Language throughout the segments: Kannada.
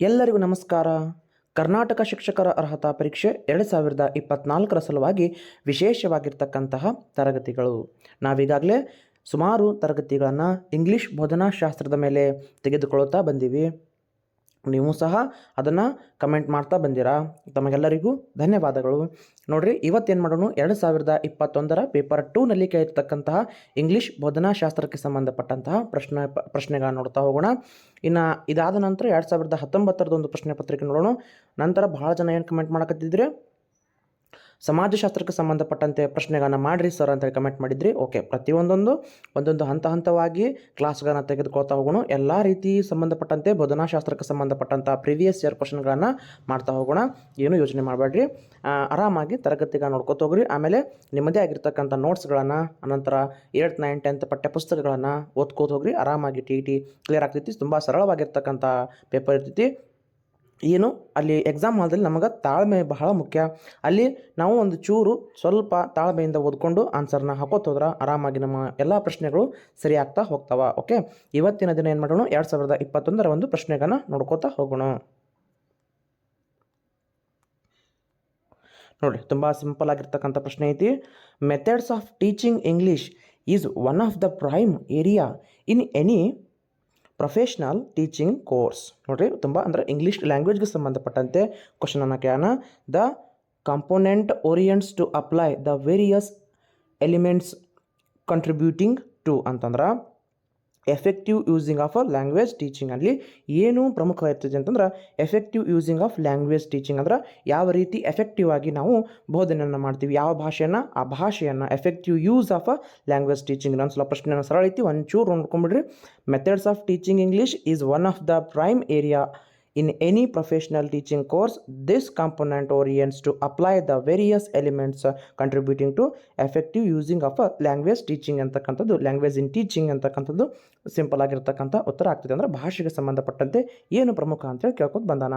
ಎಲ್ಲರಿಗೂ ನಮಸ್ಕಾರ. ಕರ್ನಾಟಕ ಶಿಕ್ಷಕರ ಅರ್ಹತಾ ಪರೀಕ್ಷೆ ಎರಡು ಸಾವಿರದ ಇಪ್ಪತ್ನಾಲ್ಕರ ಸಲುವಾಗಿ ವಿಶೇಷವಾಗಿರ್ತಕ್ಕಂತಹ ತರಗತಿಗಳು. ನಾವೀಗಾಗಲೇ ಸುಮಾರು ತರಗತಿಗಳನ್ನು ಇಂಗ್ಲೀಷ್ ಬೋಧನಾಶಾಸ್ತ್ರದ ಮೇಲೆ ತೆಗೆದುಕೊಳ್ಳುತ್ತಾ ಬಂದೀವಿ. ನೀವು ಸಹ ಅದನ್ನು ಕಮೆಂಟ್ ಮಾಡ್ತಾ ಬಂದಿರಾ. ತಮಗೆಲ್ಲರಿಗೂ ಧನ್ಯವಾದಗಳು. ನೋಡ್ರಿ, ಇವತ್ತೇನು ಮಾಡೋಣ? ಎರಡು ಸಾವಿರದ ಇಪ್ಪತ್ತೊಂದರ ಪೇಪರ್ ಟೂನಲ್ಲಿ ಕೇಳಿರ್ತಕ್ಕಂತಹ ಇಂಗ್ಲೀಷ್ ಬೋಧನಾಶಾಸ್ತ್ರಕ್ಕೆ ಸಂಬಂಧಪಟ್ಟಂತಹ ಪ್ರಶ್ನೆ, ಪ್ರಶ್ನೆಗಳನ್ನು ನೋಡ್ತಾ ಹೋಗೋಣ. ಇನ್ನು ಇದಾದ ನಂತರ ಎರಡು ಸಾವಿರದ ಹತ್ತೊಂಬತ್ತರದೊಂದು ಪ್ರಶ್ನೆ ಪತ್ರಿಕೆ ನೋಡೋಣ. ನಂತರ ಭಾಳ ಜನ ಏನು ಕಮೆಂಟ್ ಮಾಡಕತ್ತಿದ್ರೆ? ಸಮಾಜಶಾಸ್ತ್ರಕ್ಕೆ ಸಂಬಂಧಪಟ್ಟಂತೆ ಪ್ರಶ್ನೆಗಳನ್ನು ಮಾಡಿರಿ ಸರ್ ಅಂತೇಳಿ ಕಮೆಂಟ್ ಮಾಡಿದ್ರಿ. ಓಕೆ ಪ್ರತಿಯೊಂದೊಂದು ಒಂದೊಂದು ಹಂತ ಹಂತವಾಗಿ ಕ್ಲಾಸ್ಗಳನ್ನು ತೆಗೆದುಕೊಳ್ತಾ ಹೋಗೋಣ. ಎಲ್ಲ ರೀತಿ ಸಂಬಂಧಪಟ್ಟಂತೆ ಬೋಧನಾಶಾಸ್ತ್ರಕ್ಕೆ ಸಂಬಂಧಪಟ್ಟಂಥ ಪ್ರಿವಿಯಸ್ ಇಯರ್ ಕ್ವಶನ್ಗಳನ್ನು ಮಾಡ್ತಾ ಹೋಗೋಣ. ಏನು ಯೋಚನೆ ಮಾಡಬೇಡ್ರಿ. ಆರಾಮಾಗಿ ತರಗತಿಗಳನ್ನ ನೋಡ್ಕೊತ ಹೋಗ್ರಿ. ಆಮೇಲೆ ನಿಮ್ಮದೇ ಆಗಿರ್ತಕ್ಕಂಥ ನೋಟ್ಸ್ಗಳನ್ನು ಅನಂತರ ಏಟ್ ನೈನ್ ಟೆಂತ್ ಪಠ್ಯಪುಸ್ತಕಗಳನ್ನು ಓದ್ಕೋತ ಹೋಗ್ರಿ. ಆರಾಮಾಗಿ ಟಿ ಟಿ ಕ್ಲಿಯರ್ ಆಗ್ತೈತಿ. ತುಂಬ ಸರಳವಾಗಿರ್ತಕ್ಕಂಥ ಪೇಪರ್ ಇರ್ತೈತಿ. ಏನು? ಅಲ್ಲಿ ಎಕ್ಸಾಮ್ ಹಾಲ್ದಲ್ಲಿ ನಮಗೆ ತಾಳ್ಮೆ ಬಹಳ ಮುಖ್ಯ. ಅಲ್ಲಿ ನಾವು ಒಂದು ಚೂರು ಸ್ವಲ್ಪ ತಾಳ್ಮೆಯಿಂದ ಓದ್ಕೊಂಡು ಆನ್ಸರ್ನ ಹಾಕೋತೋದ್ರೆ ಆರಾಮಾಗಿ ನಮ್ಮ ಎಲ್ಲ ಪ್ರಶ್ನೆಗಳು ಸರಿ ಆಗ್ತಾ ಹೋಗ್ತಾವ ಓಕೆ ಇವತ್ತಿನ ದಿನ ಏನು ಮಾಡೋಣ? ಎರಡು ಸಾವಿರದ ಇಪ್ಪತ್ತೊಂದರ ಒಂದು ಪ್ರಶ್ನೆಗಳನ್ನ ನೋಡ್ಕೋತಾ ಹೋಗೋಣ. ನೋಡಿ ತುಂಬ ಸಿಂಪಲ್ ಆಗಿರ್ತಕ್ಕಂಥ ಪ್ರಶ್ನೆ ಐತಿ. Methods of teaching English is one of the prime area in any professional teaching course. ನೋಡಿರಿ, ತುಂಬ ಅಂದರೆ ಇಂಗ್ಲೀಷ್ ಲ್ಯಾಂಗ್ವೇಜ್ಗೆ ಸಂಬಂಧಪಟ್ಟಂತೆ ಕ್ವಶನ್ ಅನ್ನ ಕೇಳೋಣ. The component orients to apply the various elements contributing to ಅಂತಂದ್ರೆ effective using of a language teaching ಅಲ್ಲಿ ಏನು ಪ್ರಮುಖ ಇರ್ತದೆ ಅಂತಂದ್ರೆ effective using of language teaching ಅಂದ್ರೆ ಯಾವ ರೀತಿ ಎಫೆಕ್ಟಿವ್ ಆಗಿ ನಾವು ಬೋಧನೆಯನ್ನು ಮಾಡ್ತೀವಿ, ಯಾವ ಭಾಷೆಯನ್ನು, ಆ ಭಾಷೆಯನ್ನು effective use of a language teaching ಒಂದ್ಸಲ ಪ್ರಶ್ನೆನ ಸರಳ ಐತಿ ಒಂಚೂರು ನೋಡ್ಕೊಂಬಿಡ್ರಿ. Methods of teaching English is one of the prime area in any professional teaching course this component orients to apply the various elements contributing to effective using of a language teaching ಅಂತಕ್ಕಂಥದ್ದು ಲ್ಯಾಂಗ್ವೇಜ್ ಇನ್ ಟೀಚಿಂಗ್ ಅಂತಕ್ಕಂಥದ್ದು ಸಿಂಪಲ್ ಆಗಿರ್ತಕ್ಕಂಥ ಉತ್ತರ ಆಗ್ತದೆ. ಅಂದ್ರೆ ಭಾಷೆಗೆ ಸಂಬಂಧಪಟ್ಟಂತೆ ಏನು ಪ್ರಮುಖ ಅಂತೇಳಿ ಕೇಳ್ಕೊತ ಬಂದಾನ.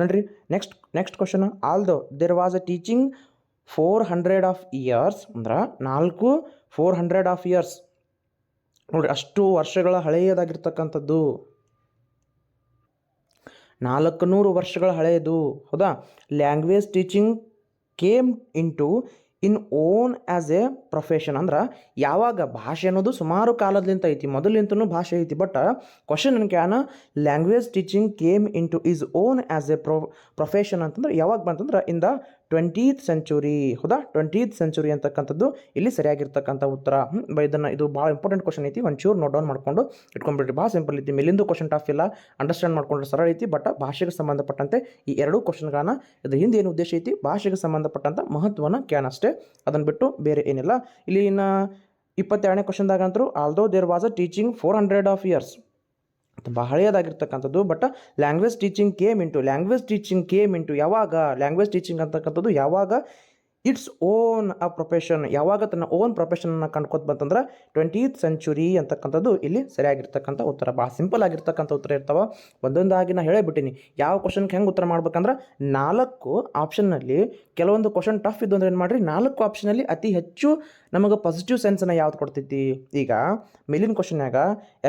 ನೋಡ್ರಿ next next question although there was a teaching four hundred of years ಅಂದ್ರೆ ನಾಲ್ಕು ಫೋರ್ ಹಂಡ್ರೆಡ್ ಆಫ್ ಇಯರ್ಸ್ ನೋಡ್ರಿ, ಅಷ್ಟು ವರ್ಷಗಳ ಹಳೆಯದಾಗಿರ್ತಕ್ಕಂಥದ್ದು. ನಾಲ್ಕು ನೂರು ವರ್ಷಗಳ ಹಳೆಯದು. ಹೌದಾ? Language teaching came into in own as a profession ಅಂದ್ರೆ, ಯಾವಾಗ ಭಾಷೆ ಅನ್ನೋದು ಸುಮಾರು ಕಾಲದಿಂದ ಐತಿ. ಮೊದಲಿಂತನೂ ಭಾಷೆ ಐತಿ. ಬಟ್ ಕ್ವಶನ್ ನನಗೆ ಕ್ಯಾನ language teaching came in to is own as a pro profession ಅಂತಂದ್ರೆ, ಯಾವಾಗ ಬಂತಂದ್ರೆ ಇನ್ ದ ಟ್ವೆಂಟೀತ್ ಸೆಂಚುರಿ ಹೌದಾ? ಟ್ವೆಂಟೀತ್ ಸೆಂಚುರಿ ಅಂತಕ್ಕಂಥದ್ದು ಇಲ್ಲಿ ಸರಿಯಾಗಿರ್ತಕ್ಕಂಥ ಉತ್ತರ. ಇದನ್ನು ಇದು ಭಾಳ ಇಂಪಾರ್ಟೆಂಟ್ ಕ್ವಶನ್ ಐತಿ. ಒಂಚೂರು ನೋಟ್ ಡೌನ್ ಮಾಡ್ಕೊಂಡು ಇಟ್ಕೊಂಡ್ಬಿಡ್ರಿ. ಭಾಳ ಸಿಂಪಲ್ ಐತಿ. ಮೇಲಿಂದು ಕ್ವಶನ್ ಟಾಫ್ ಇಲ್ಲ. ಅಂಡರ್ಸ್ಟ್ಯಾಂಡ್ ಮಾಡ್ಕೊಂಡ್ರೆ ಸರಳ ಐತಿ ಬಟ್ ಭಾಷೆಗೆ ಸಂಬಂಧಪಟ್ಟಂತೆ ಈ ಎರಡೂ ಕ್ವಶನ್ಗಳನ್ನ ಇದು ಹಿಂದೆ ಏನು ಉದ್ದೇಶ ಐತಿ? ಭಾಷೆಗೆ ಸಂಬಂಧಪಟ್ಟಂಥ ಮಹತ್ವನ ಕ್ಯಾನ್ ಅಷ್ಟೇ. ಅದನ್ನು ಬಿಟ್ಟು ಬೇರೆ ಏನಿಲ್ಲ. ಇಲ್ಲಿ ಇನ್ನು ಇಪ್ಪತ್ತೆರಡನೇ ಕ್ವಶನ್ದಾಗಂತರೂ although there was a teaching four hundred of years ತುಂಬ ಹಳೆಯದಾಗಿರ್ತಕ್ಕಂಥದ್ದು but language teaching came into language teaching came into ಯಾವಾಗ ಲ್ಯಾಂಗ್ವೇಜ್ ಟೀಚಿಂಗ್ ಅಂತಕ್ಕಂಥದ್ದು ಯಾವಾಗ ಇಟ್ಸ್ ಓನ್ ಅ ಪ್ರೊಫೆಷನ್ ಯಾವಾಗ ತನ್ನ ಓನ್ ಪ್ರೊಫೆಷನನ್ನು ಕಂಡ್ಕೊತ ಬಂತಂದ್ರೆ ಟ್ವೆಂಟೀತ್ ಸೆಂಚುರಿ ಅಂತಕ್ಕಂಥದ್ದು ಇಲ್ಲಿ ಸರಿಯಾಗಿರ್ತಕ್ಕಂಥ ಉತ್ತರ. ಭಾಳ ಸಿಂಪಲ್ ಆಗಿರ್ತಕ್ಕಂಥ ಉತ್ತರ ಇರ್ತಾವೆ. ಒಂದೊಂದಾಗಿ ನಾ ಹೇಳೇಬಿಟ್ಟಿನಿ. ಯಾವ ಕ್ವಶನ್ಗೆ ಹೆಂಗೆ ಉತ್ತರ ಮಾಡ್ಬೇಕಂದ್ರೆ ನಾಲ್ಕು ಆಪ್ಷನ್ನಲ್ಲಿ ಕೆಲವೊಂದು ಕ್ವಶನ್ ಟಫ್ ಇದ್ದು ಅಂದ್ರೆ ಏನು ಮಾಡಿರಿ? ನಾಲ್ಕು ಆಪ್ಷನಲ್ಲಿ ಅತಿ ಹೆಚ್ಚು ನಮಗೆ ಪಾಸಿಟಿವ್ ಸೆನ್ಸನ್ನು ಯಾವ್ದು ಕೊಡ್ತೈತಿ? ಈಗ ಮೇಲಿನ ಕ್ವಶನ್ಯಾಗ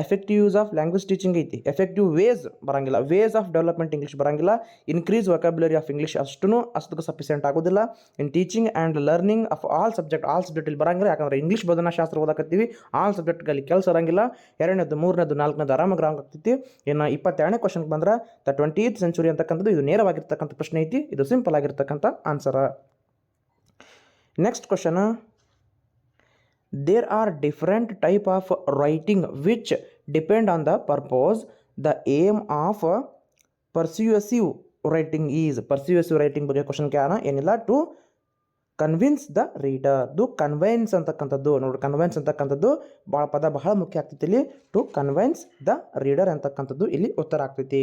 effective use of language teaching ಐತಿ. ಎಫೆಕ್ಟಿವ್ ವೇಸ್ ಬರಂಗಿಲ್ಲ. ವೇಸ್ ಆಫ್ ಡೆವಲಪ್ಮೆಂಟ್ ಇಂಗ್ಲೀಷ್ ಬರಂಗಿಲ್ಲ. ಇನ್ಕ್ರೀಸ್ ವೊಕ್ಯಾಬ್ಯುಲರಿ ಆಫ್ ಇಂಗ್ಲೀಷ್ ಅಷ್ಟು ಅಷ್ಟಕ್ಕೆ ಸಫಿಸಿಯೆಂಟ್ ಆಗೋದಿಲ್ಲ. In teaching and learning of all subject all subject ಇಲ್ಲಿ ಬರಂಗಿಲ್ಲ. ಯಾಕಂದ್ರೆ ಇಂಗ್ಲೀಷ್ ಬೋಧನಾಶಾಸ್ತ್ರ ಓದಕತ್ತೀವಿ. ಆಲ್ ಸಬ್ಜೆಕ್ಟ್ಗಳಲ್ಲಿ ಕೆಲಸ ಇರಂಗಿಲ್ಲ. ಎರಡನೇದು, ಮೂರನೇದು, ನಾಲ್ಕನೇದು ಆರಾಮಾಗಿ ರಾಂಗ್ ಆಗ್ತೈತಿ ಇನ್ನು ಇಪ್ಪತ್ತೆರಡನೇ ಕ್ವಶನ್ಗೆ ಬಂದ್ರೆ ದ ಟ್ವೆಂಟೀತ್ ಸೆಂಚುರಿ ಅಂತಕ್ಕಂಥದ್ದು ಇದು ನೇರವಾಗಿರ್ತಕ್ಕಂಥ ಪ್ರಶ್ನೆ ಐತಿ. ಇದು ಸಿಂಪಲ್ ಆಗಿರ್ತಕ್ಕಂಥ ಆನ್ಸರ next question there are different type of writing which depend on the purpose the aim of uh, persuasive writing is persuasive writing ಬಗ್ಗೆ ಕ್ವಶನ್ ಕೇಳೋಣ ಏನಿಲ್ಲ to convince the reader to convince ಅಂತಕ್ಕಂಥದ್ದು ನೋಡಿ ಕನ್ವೆನ್ಸ್ ಅಂತಕ್ಕಂಥದ್ದು ಭಾಳ ಪದ ಬಹಳ ಮುಖ್ಯ ಆಗ್ತೈತಿ ಇಲ್ಲಿ ಟು the ದ ರೀಡರ್ ಅಂತಕ್ಕಂಥದ್ದು ಇಲ್ಲಿ ಉತ್ತರ ಆಗ್ತೈತಿ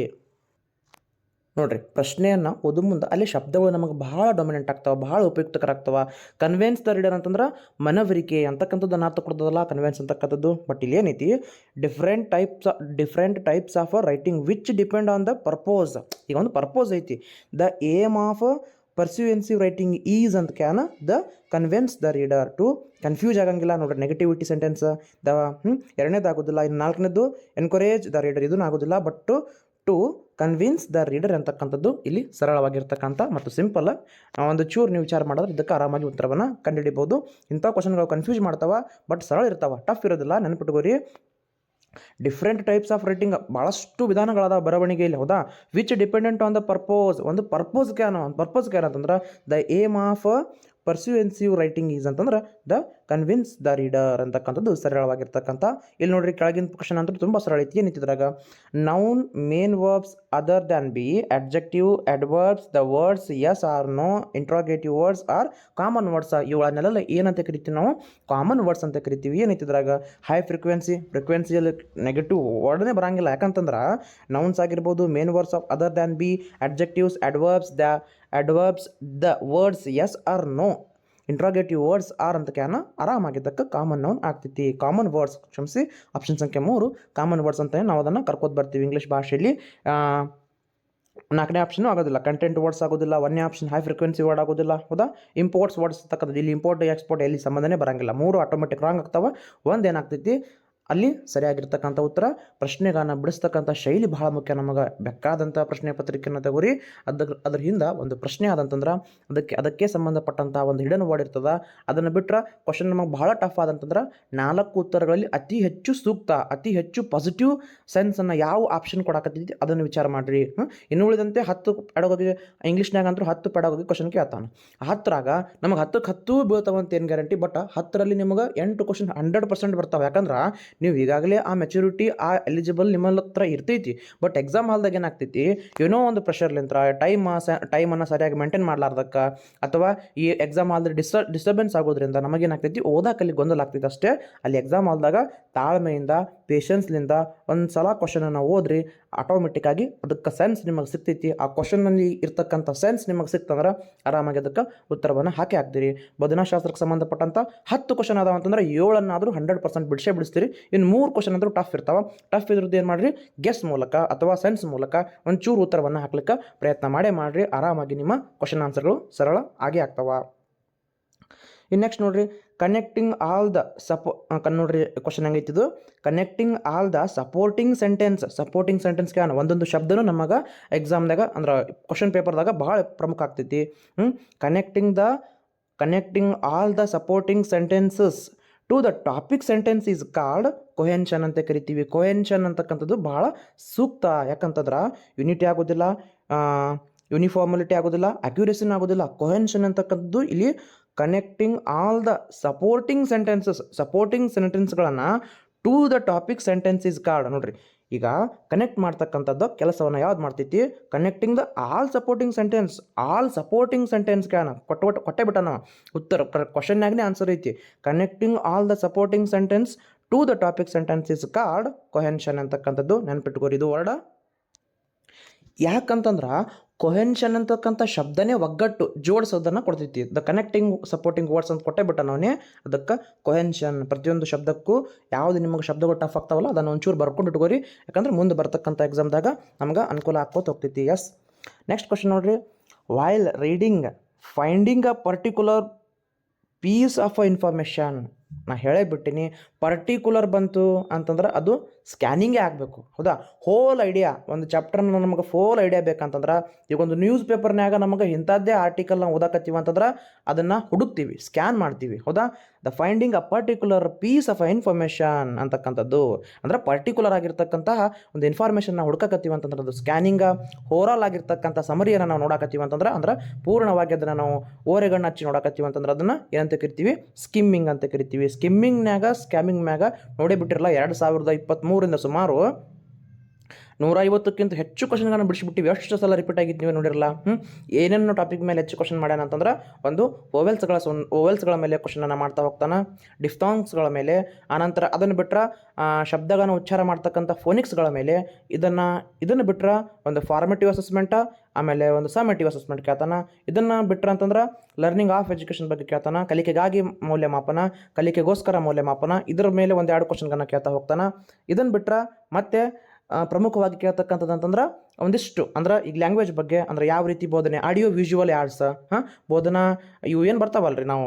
ನೋಡ್ರಿ, ಪ್ರಶ್ನೆಯನ್ನು ಓದು ಮುಂದೆ ಅಲ್ಲಿ ಶಬ್ದಗಳು ನಮಗೆ ಬಹಳ ಡೊಮಿನೆಂಟ್ ಆಗ್ತಾವೆ, ಬಹಳ ಉಪಯುಕ್ತಕರ ಆಗ್ತಾವೆ ಕನ್ವೆನ್ಸ್ ದ ರೀಡರ್ ಅಂತಂದ್ರೆ ಮನವರಿಕೆ ಅಂತಕ್ಕಂಥದ್ದು ಅರ್ಥ ಕೊಡ್ತದಲ್ಲ ಕನ್ವೆನ್ಸ್ ಅಂತಕ್ಕಂಥದ್ದು. ಬಟ್ ಇಲ್ಲಿ ಏನೈತಿ? Different types different types of writing which depend on the purpose ಈಗ ಒಂದು ಪರ್ಪೋಸ್ ಐತಿ. The aim of persuasive writing is ಅಂತ can the convince the reader to confuse ಆಗಂಗಿಲ್ಲ. ನೋಡ್ರಿ ನೆಗೆಟಿವಿಟಿ ಸೆಂಟೆನ್ಸ್ ದ ಹ್ಞೂ ಎರಡನೇದು ಆಗೋದಿಲ್ಲ ಇನ್ನು ನಾಲ್ಕನೇದು ಎನ್ಕರೇಜ್ ದ ರೀಡರ್ ಇದನ್ನು ಆಗೋದಿಲ್ಲ. But to convince the reader ಅಂತಕ್ಕಂಥದ್ದು ಇಲ್ಲಿ ಸರಳವಾಗಿರ್ತಕ್ಕಂಥ ಮತ್ತು ಸಿಂಪಲ್ ಒಂದು ಚೂರು ನೀವು ವಿಚಾರ ಮಾಡಿದ್ರೆ ಇದಕ್ಕೆ ಆರಾಮಾಗಿ ಉತ್ತರವನ್ನು ಕಂಡುಹಿಡಿಬಹುದು. ಇಂಥ ಕ್ವಶನ್ಗಳು ಕನ್ಫ್ಯೂಸ್ ಮಾಡ್ತಾವೆ ಬಟ್ ಸರಳ ಇರ್ತಾವೆ ಟಫ್ ಇರೋದಿಲ್ಲ. ನೆನಪಿಟ್ಕೋರಿ ಡಿಫ್ರೆಂಟ್ ಟೈಪ್ಸ್ ಆಫ್ ರೈಟಿಂಗ್ ಭಾಳಷ್ಟು ವಿಧಾನಗಳದಾವ ಬರವಣಿಗೆಯಲ್ಲಿ ಹೌದಾ? Which dependent on the purpose ಒಂದು ಪರ್ಪೋಸ್ ಕ್ಯಾನ್ ಪರ್ಪೋಸ್ ಕ್ಯಾನ್ ಅಂತಂದ್ರೆ the aim of persuasive writing is ಅಂತಂದ್ರೆ ದ ಕನ್ವಿನ್ಸ್ ದ ರೀಡರ್ ಅಂತಕ್ಕಂಥದ್ದು ಸರಳವಾಗಿರ್ತಕ್ಕಂಥ. ಇಲ್ಲಿ ನೋಡ್ರಿ ಕೆಳಗಿನ ಕ್ವಶನ್ ಅಂತೂ ತುಂಬ ಸರಳ ಐತಿ ಏನಿತ್ತಿದ್ರಾಗ noun main verbs other than be adjective adverbs the words yes or no interrogative words are common words ಇವುಗಳನ್ನೆಲ್ಲ ಏನಂತ ಕರಿತೀವಿ ನಾವು? ಕಾಮನ್ ವರ್ಡ್ಸ್ ಅಂತ ಕರಿತೀವಿ. ಏನೈತಿದ್ರಾಗ ಹೈ ಫ್ರೀಕ್ವೆನ್ಸಿ ಫ್ರೀಕ್ವೆನ್ಸಿಯಲ್ಲಿ ನೆಗೆಟಿವ್ ವರ್ಡ್ನೇ ಬರಂಗಿಲ್ಲ. ಯಾಕಂತಂದ್ರೆ ನೌನ್ಸ್ ಆಗಿರ್ಬೋದು main words of other than be adjectives adverbs the adverbs the words yes or no interrogative words are ಅಂತ ಕ್ಯಾನ ಆರಾಮಾಗಿದ್ದಕ್ಕೆ ಕಾಮನ್ ನೌನ್ ಆಗ್ತೈತಿ. ಕಾಮನ್ ವರ್ಡ್ಸ್ ಕ್ಷಮಿಸಿ ಆಪ್ಷನ್ ಸಂಖ್ಯೆ ಮೂರು ಕಾಮನ್ ವರ್ಡ್ಸ್ ಅಂತ ನಾವು ಅದನ್ನು ಕರ್ಕೋದು ಬರ್ತೀವಿ ಇಂಗ್ಲೀಷ್ ಭಾಷೆಯಲ್ಲಿ ನಾಲ್ಕನೇ ಆಪ್ಷನ್ ಆಗೋದಿಲ್ಲ. ಕಂಟೆಂಟ್ ವರ್ಡ್ಸ್ ಆಗೋದಿಲ್ಲ ಒನ್ನೇ ಆಪ್ಷನ್ ಹೈ ಫ್ರೀಕ್ವೆನ್ಸಿ ವರ್ಡ್ ಆಗೋದಿಲ್ಲ, ಹೌದಾ? ಇಂಪೋರ್ಟ್ಸ್ ವರ್ಡ್ಸ್ ತಕ್ಕದ್ದು. ಇಲ್ಲಿ ಇಂಪೋರ್ಟ್ ಎಕ್ಸ್ಪೋರ್ಟ್ ಎಲ್ಲಿ ಸಂಬಂಧನೇ ಬರಂಗಿಲ್ಲ. ಮೂರು ಆಟೋಮೆಟಿಕ್ ರಾಂಗ್ ಆಗ್ತಾವ ಒಂದು ಏನಾಗ್ತೈತಿ ಅಲ್ಲಿ ಸರಿಯಾಗಿರ್ತಕ್ಕಂಥ ಉತ್ತರ, ಪ್ರಶ್ನೆಗಳನ್ನು ಬಿಡಿಸ್ತಕ್ಕಂಥ ಶೈಲಿ ಬಹಳ ಮುಖ್ಯ. ನಮಗೆ ಬೇಕಾದಂಥ ಪ್ರಶ್ನೆ ಪತ್ರಿಕೆನ ತಗೋರಿ. ಅದ್ರ ಅದ್ರ ಹಿಂದೆ ಒಂದು ಪ್ರಶ್ನೆ ಆದಂತಂದ್ರೆ ಅದಕ್ಕೆ ಅದಕ್ಕೆ ಸಂಬಂಧಪಟ್ಟಂಥ ಒಂದು ಹಿಡನ್ ವರ್ಡ್ ಇರ್ತದ. ಅದನ್ನು ಬಿಟ್ಟರೆ ಕ್ವಶನ್ ನಮಗೆ ಬಹಳ ಟಫ್ ಆದಂತಂದ್ರೆ ನಾಲ್ಕು ಉತ್ತರಗಳಲ್ಲಿ ಅತಿ ಹೆಚ್ಚು ಸೂಕ್ತ, ಅತಿ ಹೆಚ್ಚು ಪಾಸಿಟಿವ್ ಸೆನ್ಸನ್ನು ಯಾವ ಆಪ್ಷನ್ ಕೊಡಕತ್ತೈತಿ ಅದನ್ನು ವಿಚಾರ ಮಾಡಿರಿ. ಇನ್ನು ಉಳಿದಂತೆ ಹತ್ತು ಪೆಡಗೋಗಿ ಇಂಗ್ಲೀಷ್ನಾಗ ಅಂತೂ ಹತ್ತು ಪೆಡಗೋಗಿ ಕ್ವಶನ್ ಕೇಳ್ತಾನೆ. ಹತ್ತರಾಗ ನಮಗೆ ಹತ್ತಕ್ಕೆ ಹತ್ತು ಬೀಳ್ತಾವಂತ ಏನು ಗ್ಯಾರಂಟಿ ಬಟ್ ಹತ್ತರಲ್ಲಿ ನಿಮಗೆ ಎಂಟು ಕ್ವಶನ್ ಹಂಡ್ರೆಡ್ ಪರ್ಸೆಂಟ್ ಬರ್ತಾವೆ. ಯಾಕಂದ್ರೆ ನೀವು ಈಗಾಗಲೇ ಆ ಮೆಚುರಿಟಿ ಆ ಎಲಿಜಿಬಲ್ ನಿಮ್ಮಲ್ಲಿ ಹತ್ರ ಇರ್ತೈತಿ. ಬಟ್ ಎಕ್ಸಾಮ್ ಹಾಲ್ದಾಗ ಏನಾಗ್ತೈತಿ? ಏನೋ ಒಂದು ಪ್ರೆಷರ್ಲಿಂತ್ರ ಟೈಮ್ ಟೈಮನ್ನು ಸರಿಯಾಗಿ ಮೇಂಟೈನ್ ಮಾಡಲಾರ್ದಕ್ಕೆ ಅಥವಾ ಈ ಎಕ್ಸಾಮ್ ಹಾಲ್ದಲ್ಲಿ ಡಿಸ್ ಡಿಸ್ಟರ್ಬೆನ್ಸ್ ಆಗೋದ್ರಿಂದ ನಮಗೇನಾಗ್ತೈತಿ ಓದಾಕಲ್ಲಿ ಗೊಂದಲ ಆಗ್ತೈತಿ ಅಷ್ಟೇ. ಅಲ್ಲಿ ಎಕ್ಸಾಮ್ ಹಾಲ್ದಾಗ ತಾಳ್ಮೆಯಿಂದ ಪೇಷನ್ಸ್ಲಿಂದ ಒಂದು ಸಲ ಕ್ವಶನನ್ನು ಓದ್ರಿ ಆಟೋಮೆಟಿಕ್ಕಾಗಿ ಅದಕ್ಕೆ ಸೆನ್ಸ್ ನಿಮಗೆ ಸಿಗ್ತೈತಿ. ಆ ಕ್ವಶನ್ನಲ್ಲಿ ಇರ್ತಕ್ಕಂಥ ಸೆನ್ಸ್ ನಿಮಗೆ ಸಿಕ್ತಂದ್ರೆ ಆರಾಮಾಗಿ ಅದಕ್ಕೆ ಉತ್ತರವನ್ನು ಹಾಕಿ ಹಾಕ್ತೀರಿ ಬದನಾಶಾಸ್ತ್ರಕ್ಕೆ ಸಂಬಂಧಪಟ್ಟಂಥ ಹತ್ತು ಕ್ವಶನ್ ಅದಾವ ಅಂತಂದ್ರೆ ಏಳನ್ನಾದರೂ ಹಂಡ್ರೆಡ್ ಪರ್ಸೆಂಟ್ ಬಿಡಿಸೇ ಬಿಡಿಸ್ತೀರಿ. ಇನ್ನು ಮೂರು ಕ್ವಶನ್ ಅಂದರೂ ಟಫ್ ಇರ್ತಾವೆ. ಟಫ್ ಇದ್ರದ್ದು ಏನು ಮಾಡಿರಿ? ಗೆಸ್ ಮೂಲಕ ಅಥವಾ ಸೆನ್ಸ್ ಮೂಲಕ ಒಂಚೂರು ಉತ್ತರವನ್ನು ಹಾಕ್ಲಿಕ್ಕೆ ಪ್ರಯತ್ನ ಮಾಡೇ ಮಾಡಿರಿ. ಆರಾಮಾಗಿ ನಿಮ್ಮ ಕ್ವಶನ್ ಆನ್ಸರ್ಗಳು ಸರಳ ಆಗೇ ಆಗ್ತಾವ. ಇನ್ನು ನೆಕ್ಸ್ಟ್ ನೋಡ್ರಿ ಕನೆಕ್ಟಿಂಗ್ ಆಲ್ ದ ಸಪೋ ನೋಡ್ರಿ question ಹೆಂಗೈತಿದು connecting all the supporting sentence supporting sentence can ಒಂದೊಂದು ಶಬ್ದನೂ ನಮಗೆ ಎಕ್ಸಾಮ್ದಾಗ ಅಂದ್ರೆ ಕ್ವಶನ್ ಪೇಪರ್ದಾಗ ಭಾಳ ಪ್ರಮುಖ ಆಗ್ತೈತಿ. Connecting the connecting all the supporting sentences to the topic sentence is called cohesion ಅಂತ ಕರಿತೀವಿ. ಕೊಹೆನ್ಷನ್ ಅಂತಕ್ಕಂಥದ್ದು ಭಾಳ ಸೂಕ್ತ. ಯಾಕಂತಂದ್ರೆ ಯುನಿಟಿ ಆಗೋದಿಲ್ಲ ಯೂನಿಫಾರ್ಮಲಿಟಿ ಆಗೋದಿಲ್ಲ ಅಕ್ಯುರೇಷನ್ ಆಗೋದಿಲ್ಲ. ಕೊಹೆನ್ಷನ್ ಅಂತಕ್ಕಂಥದ್ದು ಇಲ್ಲಿ connecting all the supporting sentences supporting ಸೆಂಟೆನ್ಸ್ಗಳನ್ನು to the topic sentence is called ನೋಡ್ರಿ ಈಗ ಕನೆಕ್ಟ್ ಮಾಡ್ತಕ್ಕಂಥದ್ದು ಕೆಲಸವನ್ನು ಯಾವ್ದು ಮಾಡ್ತೈತಿ? Connecting the all supporting sentence all supporting sentence ಕ್ಯಾನ ಕೊಟ್ಟು ಕೊಟ್ಟು ಬಿಟ್ಟಾನ ಉತ್ತರ ಕ್ವಶನ್ನಾಗನೇ ಆನ್ಸರ್ ಐತಿ. Connecting all the supporting sentence to the topic sentence is called cohesion ಅಂತಕ್ಕಂಥದ್ದು ನೆನ್ಪಿಟ್ಕೋರಿ ಇದು ವರ್ಡ ಯಾಕಂತಂದ್ರೆ ಕೊಹೆನ್ಷನ್ ಅಂತಕ್ಕಂಥ ಶಬ್ದನೇ ಒಗ್ಗಟ್ಟು ಜೋಡಿಸೋದನ್ನು ಕೊಡ್ತೈತಿ. ದ ಕನೆಕ್ಟಿಂಗ್ ಸಪೋರ್ಟಿಂಗ್ ವರ್ಡ್ಸ್ ಅಂತ ಕೊಟ್ಟೇ ಬಿಟ್ಟ ನಾವೇ ಅದಕ್ಕೆ ಕೊಹೆನ್ಷನ್ ಪ್ರತಿಯೊಂದು ಶಬ್ದಕ್ಕೂ ಯಾವುದು ನಿಮಗೆ ಶಬ್ದಗಳು ಟಫ್ ಆಗ್ತಾವಲ್ಲ ಅದನ್ನು ಒಂಚೂರು ಬರ್ಕೊಂಡು ಇಟ್ಕೋರಿ. ಯಾಕಂದ್ರೆ ಮುಂದೆ ಬರ್ತಕ್ಕಂಥ ಎಕ್ಸಾಮ್ದಾಗ ನಮ್ಗೆ ಅನುಕೂಲ ಆಕೋತ ಹೋಗ್ತೈತಿ. ಎಸ್ ನೆಕ್ಸ್ಟ್ ಕ್ವಶನ್ ನೋಡ್ರಿ. While reading finding a particular piece of a information ನಾ ಹೇಳೇ ಬಿಟ್ಟಿನಿ ಪರ್ಟಿಕ್ಯುಲರ್ ಬಂತು ಅಂತಂದ್ರೆ ಅದು ಸ್ಕ್ಯಾನಿಂಗೇ ಆಗಬೇಕು. ಹೌದಾ? ಹೋಲ್ ಐಡಿಯಾ ಒಂದು ಚಾಪ್ಟರ್ನ ನಮಗೆ ಫೋಲ್ ಐಡಿಯಾ ಬೇಕಂತಂದ್ರೆ, ಈಗ ಒಂದು ನ್ಯೂಸ್ ಪೇಪರ್ನ್ಯಾಗ ನಮಗೆ ಇಂಥದ್ದೇ ಆರ್ಟಿಕಲ್ ನಾವು ಓದಾಕತ್ತೀವಿ ಅಂತಂದ್ರೆ ಅದನ್ನು ಹುಡುಕ್ತೀವಿ ಸ್ಕ್ಯಾನ್ ಮಾಡ್ತೀವಿ. ಹೌದಾ? The finding a particular piece of information ಅಂತಕ್ಕಂಥದ್ದು, ಅಂದ್ರೆ ಪರ್ಟಿಕ್ಯುಲರ್ ಆಗಿರ್ತಕ್ಕಂತಹ ಒಂದು ಇನ್ಫಾರ್ಮೇಷನ್ನ ಹುಡುಕಕತ್ತೀವಿ ಅಂತಂದ್ರೆ ಅದು ಸ್ಕ್ಯಾನಿಂಗ ಓವರಾಲ್ ಆಗಿರ್ತಕ್ಕಂಥ ಸಮರಿಯನ್ನು ನಾವು ನೋಡಕತ್ತೀವಿ ಅಂತಂದ್ರೆ, ಅಂದ್ರೆ ಪೂರ್ಣವಾಗಿ ಅದನ್ನು ನಾವು ಓರೆಗಣ್ಣು ಹಚ್ಚಿ ನೋಡಕತ್ತೀವಿ ಅಂತಂದ್ರೆ ಅದನ್ನು ಏನಂತ ಕರಿತೀವಿ? ಸ್ಕಿಮ್ಮಿಂಗ್ ಅಂತ ಕರಿತೀವಿ. ಸ್ಕಿಮ್ಮಿಂಗ್ನ್ಯಾಗ ಸ್ಕ್ಯಾಮಿಂಗ್ ಮ್ಯಾಗ ನೋಡೇ ಬಿಟ್ಟಿರಲ್ಲ ಎರಡು ಸಾವಿರದ ಇಪ್ಪತ್ತ್ಮೂರಿಂದ ಸುಮಾರು ನೂರ ಐವತ್ತಕ್ಕಿಂತ ಹೆಚ್ಚು ಕ್ವಶನ್ಗಳನ್ನು ಬಿಡಿಸಿಬಿಟ್ಟಿವಿ ಎಷ್ಟು ಸಲ ರಿಪೀಟ್ ಆಗಿದ್ದು ನೀವು ನೋಡಿರಲ್ಲ? ಹ್ಞೂ ಏನೇನು ಟಾಪಿಕ್ ಮೇಲೆ ಹೆಚ್ಚು ಕ್ವಶನ್ ಮಾಡ್ಯಾನ ಅಂತಂದ್ರೆ ಒಂದು ಓವೆಲ್ಸ್ಗಳ ಸೊನ್ ಓವೆಲ್ಸ್ಗಳ ಮೇಲೆ ಕ್ವಶನನ್ನು ಮಾಡ್ತಾ ಹೋಗ್ತಾನೆ. ಡಿಫ್ತಾಂಗ್ಸ್ಗಳ ಮೇಲೆ, ಆನಂತರ ಅದನ್ನು ಬಿಟ್ಟರೆ ಶಬ್ದಗಳನ್ನು ಉಚ್ಚಾರ ಮಾಡ್ತಕ್ಕಂಥ ಫೋನಿಕ್ಸ್ಗಳ ಮೇಲೆ ಇದನ್ನು ಇದನ್ನು ಬಿಟ್ಟರೆ ಒಂದು ಫಾರ್ಮೇಟಿವ್ ಅಸೆಸ್ಮೆಂಟ ಆಮೇಲೆ ಒಂದು ಸಮೇಟಿವ್ ಅಸೆಸ್ಮೆಂಟ್ ಕೇಳ್ತಾನ. ಇದನ್ನು ಬಿಟ್ರೆ ಅಂತಂದ್ರೆ ಲರ್ನಿಂಗ್ ಆಫ್ ಎಜುಕೇಷನ್ ಬಗ್ಗೆ ಕೇಳ್ತಾನೆ. ಕಲಿಕೆಗಾಗಿ ಮೌಲ್ಯಮಾಪನ, ಕಲಿಕೆಗೋಸ್ಕರ ಮೌಲ್ಯಮಾಪನ, ಇದರ ಮೇಲೆ ಒಂದೆರಡು ಕ್ವಶನ್ಗಳನ್ನ ಕೇಳ್ತಾ ಹೋಗ್ತಾನೆ. ಇದನ್ನು ಬಿಟ್ಟರೆ ಮತ್ತೆ ಪ್ರಮುಖವಾಗಿ ಕೇಳ್ತಕ್ಕಂಥದ್ದು ಅಂತಂದ್ರೆ ಒಂದಿಷ್ಟು, ಅಂದ್ರೆ ಈಗ ಲ್ಯಾಂಗ್ವೇಜ್ ಬಗ್ಗೆ, ಅಂದ್ರೆ ಯಾವ ರೀತಿ ಬೋಧನೆ ಆಡಿಯೋ ವಿಜುವಲ್ ಆಡ್ಸ್ ಹಾಂ? ಬೋಧನಾ, ಇವು ಏನು ಬರ್ತಾವಲ್ರಿ ನಾವು?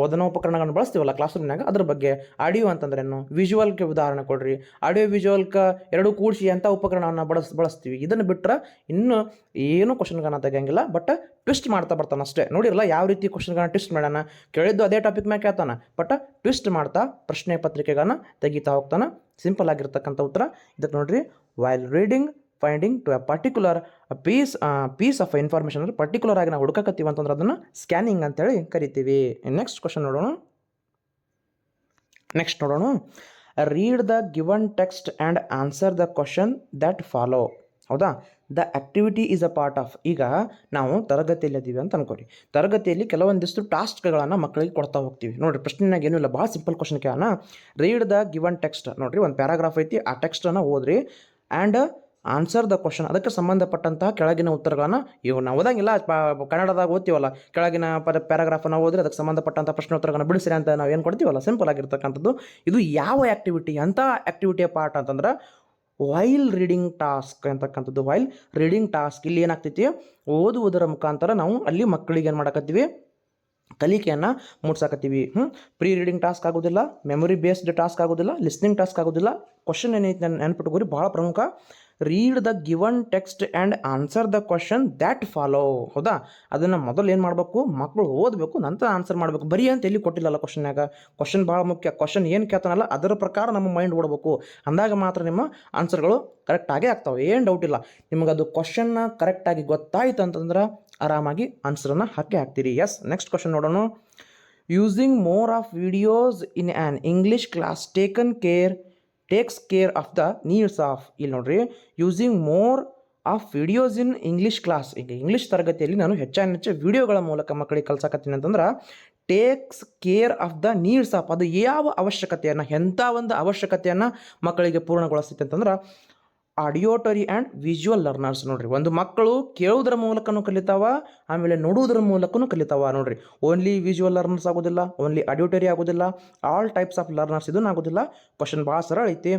ಬೋಧನಾ ಉಪಕರಣಗಳನ್ನು ಬಳಸ್ತೀವಲ್ಲ ಕ್ಲಾಸ್ ರೂಮ್ನಾಗ ಅದ್ರ ಬಗ್ಗೆ ಆಡಿಯೋ ಅಂತಂದ್ರೇನು ವಿಜುವಲ್ಗೆ ಉದಾಹರಣೆ ಕೊಡ್ರಿ. ಆಡಿಯೋ ವಿಜುವಲ್ಗೆ ಎರಡು ಕೂಡಿಸಿ ಅಂತ ಉಪಕರಣವನ್ನು ಬಳಸ್, ಬಳಸ್ತೀವಿ? ಇದನ್ನು ಬಿಟ್ಟರೆ ಇನ್ನೂ ಏನೂ ಕ್ವಶನ್ಗಳನ್ನ ತೆಗಿಯಂಗಿಲ್ಲ ಬಟ್ ಟ್ವಿಸ್ಟ್ ಮಾಡ್ತಾ ಬರ್ತಾನೆ ಅಷ್ಟೇ. ನೋಡಿರಲ್ಲ ಯಾವ ರೀತಿ ಕ್ವಶನ್ಗಳನ್ನ ಟ್ವಿಸ್ಟ್ ಮಾಡೋಣ ಕೇಳಿದ್ದು ಅದೇ ಟಾಪಿಕ್ ಮ್ಯಾಗೆ ಕೇಳ್ತಾನೆ ಬಟ್ ಟ್ವಿಸ್ಟ್ ಮಾಡ್ತಾ ಪ್ರಶ್ನೆ ಪತ್ರಿಕೆಗಳನ್ನ ತೆಗಿತಾ ಹೋಗ್ತಾನೆ. ಸಿಂಪಲ್ ಆಗಿರ್ತಕ್ಕಂಥ ಉತ್ತರ ಇದಕ್ಕೆ ನೋಡ್ರಿ. While reading finding to a particular piece piece of information ಅಂದ್ರೆ ಪರ್ಟಿಕ್ಯುಲರ್ ಆಗಿ ನಾವು ಹುಡುಕಕತ್ತೀವಿ ಅಂತಂದ್ರೆ ಅದನ್ನು ಸ್ಕ್ಯಾನಿಂಗ್ ಅಂತೇಳಿ ಕರಿತೀವಿ. ನೆಕ್ಸ್ಟ್ ಕ್ವಶನ್ ನೋಡೋಣ. ನೆಕ್ಸ್ಟ್ ನೋಡೋಣ. Read the given text and answer the question that follow ಹೌದಾ? The activity is a part of ಈಗ ನಾವು ತರಗತಿಯಲ್ಲಿ ಇದ್ದೀವಿ ಅಂತ ಅನ್ಕೋರಿ ತರಗತಿಯಲ್ಲಿ ಕೆಲವೊಂದಿಷ್ಟು ಟಾಸ್ಕ್ಗಳನ್ನು ಮಕ್ಕಳಿಗೆ ಕೊಡ್ತಾ ಹೋಗ್ತೀವಿ. ನೋಡಿರಿ, ಪ್ರಶ್ನೆನಾಗ ಏನೂ ಇಲ್ಲ. ಭಾಳ ಸಿಂಪಲ್ ಕ್ವಶನ್ ಕೇಳೋಣ. ರೀಡ್ ದ ಗಿವನ್ ಟೆಕ್ಸ್ಟ್ ನೋಡಿರಿ, ಒಂದು ಪ್ಯಾರಾಗ್ರಾಫ್ ಐತಿ. ಆ ಟೆಕ್ಸ್ಟನ್ನು ಓದ್ರಿ. ಆ್ಯಂಡ್ ಆನ್ಸರ್ ದ ಕ್ವಶನ್ ಅದಕ್ಕೆ ಸಂಬಂಧಪಟ್ಟಂತಹ ಕೆಳಗಿನ ಉತ್ತರಗಳನ್ನು ಇವು ನಾವು ಓದಂಗಿಲ್ಲ ಕನ್ನಡದಾಗ ಓದ್ತೀವಲ್ಲ, ಕೆಳಗಿನ ಪದ ಪ್ಯಾರಾಗ್ರಾಫನ್ನು ಓದ್ರಿ ಅದಕ್ಕೆ ಸಂಬಂಧಪಟ್ಟಂಥ ಪ್ರಶ್ನೆ ಉತ್ತರಗಳನ್ನು ಬಿಡಿಸಿರಿ ಅಂತ ನಾವು ಏನು ಕೊಡ್ತೀವಲ್ಲ? ಸಿಂಪಲ್ ಆಗಿರ್ತಕ್ಕಂಥದ್ದು. ಇದು ಯಾವ ಆ್ಯಕ್ಟಿವಿಟಿ ಅಂಥ ಆ್ಯಕ್ಟಿವಿಟಿಯ ಪಾರ್ಟ್ ಅಂತಂದ್ರೆ ವೈಲ್ ರೀಡಿಂಗ್ ಟಾಸ್ಕ್ ಅಂತಕ್ಕಂಥದ್ದು. ವೈಲ್ ರೀಡಿಂಗ್ ಟಾಸ್ಕ್ ಇಲ್ಲಿ ಏನಾಗ್ತೈತಿ? ಓದುವುದರ ಮುಖಾಂತರ ನಾವು ಅಲ್ಲಿ ಮಕ್ಕಳಿಗೆ ಏನು ಮಾಡಕತ್ತೀವಿ? ಕಲಿಕೆಯನ್ನು ಮೂಡ್ಸಾಕತ್ತೀವಿ ಹ್ಞೂ ಪ್ರೀ ರೀಡಿಂಗ್ ಟಾಸ್ಕ್ ಆಗೋದಿಲ್ಲ ಮೆಮೊರಿ ಬೇಸ್ಡ್ ಟಾಸ್ಕ್ ಆಗೋದಿಲ್ಲ ಲಿಸ್ನಿಂಗ್ ಟಾಸ್ಕ್ ಆಗೋದಿಲ್ಲ. ಕ್ವಶನ್ ಏನೈತೆ ನೆನ್, ನೆನ್ಪಿಟ್ಕೋರಿ ಭಾಳ ಪ್ರಮುಖ. Read the given text and answer the question that follow ಹೌದಾ? ಅದನ್ನು ಮೊದಲು ಏನು ಮಾಡಬೇಕು? ಮಕ್ಕಳು ಓದಬೇಕು, ನಂತರ ಆನ್ಸರ್ ಮಾಡಬೇಕು. ಬರೀ ಅಂತ ಎಲ್ಲಿ ಕೊಟ್ಟಿಲ್ಲಲ್ಲ ಕ್ವಶನ್ಯಾಗ ಕ್ವಶನ್ ಭಾಳ ಮುಖ್ಯ. ಕ್ವಶನ್ ಏನು ಕೇಳ್ತಾನಲ್ಲ, ಅದರ ಪ್ರಕಾರ ನಮ್ಮ ಮೈಂಡ್ ಓಡಬೇಕು. ಅಂದಾಗ ಮಾತ್ರ ನಿಮ್ಮ ಆನ್ಸರ್ಗಳು ಕರೆಕ್ಟಾಗೇ ಆಗ್ತಾವೆ. ಏನು ಡೌಟ್ ಇಲ್ಲ. ನಿಮಗೆ ಅದು ಕ್ವಶನ್ನ ಕರೆಕ್ಟಾಗಿ ಗೊತ್ತಾಯ್ತು ಅಂತಂದ್ರೆ ಆರಾಮಾಗಿ ಆನ್ಸರನ್ನು ಹಾಕಿ ಹಾಕ್ತೀರಿ. ಎಸ್ ನೆಕ್ಸ್ಟ್ ಕ್ವಶನ್ ನೋಡೋಣ. Using more of videos in an English class taken care takes care of the needs of ಇಲ್ಲಿ ನೋಡ್ರಿ using more of videos in English class ಈಗ ಇಂಗ್ಲೀಷ್ ತರಗತಿಯಲ್ಲಿ ನಾನು ಹೆಚ್ಚಾನ ಹೆಚ್ಚು ವಿಡಿಯೋಗಳ ಮೂಲಕ ಮಕ್ಕಳಿಗೆ ಕಲ್ಸಕತ್ತೀನಿ ಅಂತಂದ್ರೆ takes care of the needs of ಅದು ಯಾವ ಅವಶ್ಯಕತೆಯನ್ನು ಎಂಥ ಒಂದು ಅವಶ್ಯಕತೆಯನ್ನು ಮಕ್ಕಳಿಗೆ ಪೂರ್ಣಗೊಳಿಸುತ್ತೆ ಅಂತಂದ್ರೆ ಆಡಿಯೋಟರಿ ಆ್ಯಂಡ್ ವಿಜುವಲ್ ಲರ್ನರ್ಸ್ ನೋಡ್ರಿ. ಒಂದು ಮಕ್ಕಳು ಕೇಳೋದ್ರ ಮೂಲಕನೂ ಕಲಿತಾವ, ಆಮೇಲೆ ನೋಡುವುದರ ಮೂಲಕನೂ ಕಲಿತಾವ ನೋಡ್ರಿ. ಓನ್ಲಿ ವಿಜುವಲ್ ಲರ್ನರ್ಸ್ ಆಗೋದಿಲ್ಲ ಓನ್ಲಿ ಆಡಿಯೋಟರಿ ಆಗೋದಿಲ್ಲ ಆಲ್ ಟೈಪ್ಸ್ ಆಫ್ ಲರ್ನರ್ಸ್ ಇದನ್ನು ಆಗೋದಿಲ್ಲ. ಕ್ವಶನ್ ಭಾಳ ಸರಳ ಐತಿ.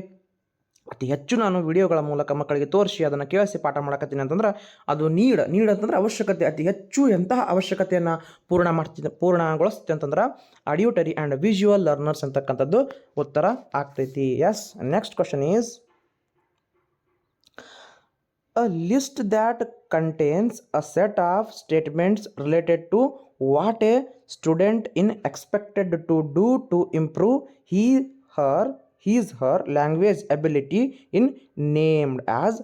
ಅತಿ ಹೆಚ್ಚು ನಾನು ವಿಡಿಯೋಗಳ ಮೂಲಕ ಮಕ್ಕಳಿಗೆ ತೋರಿಸಿ ಅದನ್ನು ಕೇಳಿಸಿ ಪಾಠ ಮಾಡಕತ್ತೀನಿ ಅಂತಂದ್ರೆ, ಅದು ನೀಡ್ ನೀಡ್ ಅಂತಂದ್ರೆ ಅವಶ್ಯಕತೆ, ಅತಿ ಹೆಚ್ಚು ಎಂತಹ ಅವಶ್ಯಕತೆಯನ್ನು ಪೂರ್ಣ ಮಾಡ್ತಿದ್ದೆ ಪೂರ್ಣಗೊಳಿಸ್ತೀನಿ ಅಂತಂದ್ರೆ ಆಡಿಯೋಟರಿ ಆ್ಯಂಡ್ ವಿಜುವಲ್ ಲರ್ನರ್ಸ್ ಅಂತಕ್ಕಂಥದ್ದು ಉತ್ತರ ಆಗ್ತೈತಿ. Yes next question is a list that contains a set of statements related to what a student is expected to do to improve he her his her language ability in named as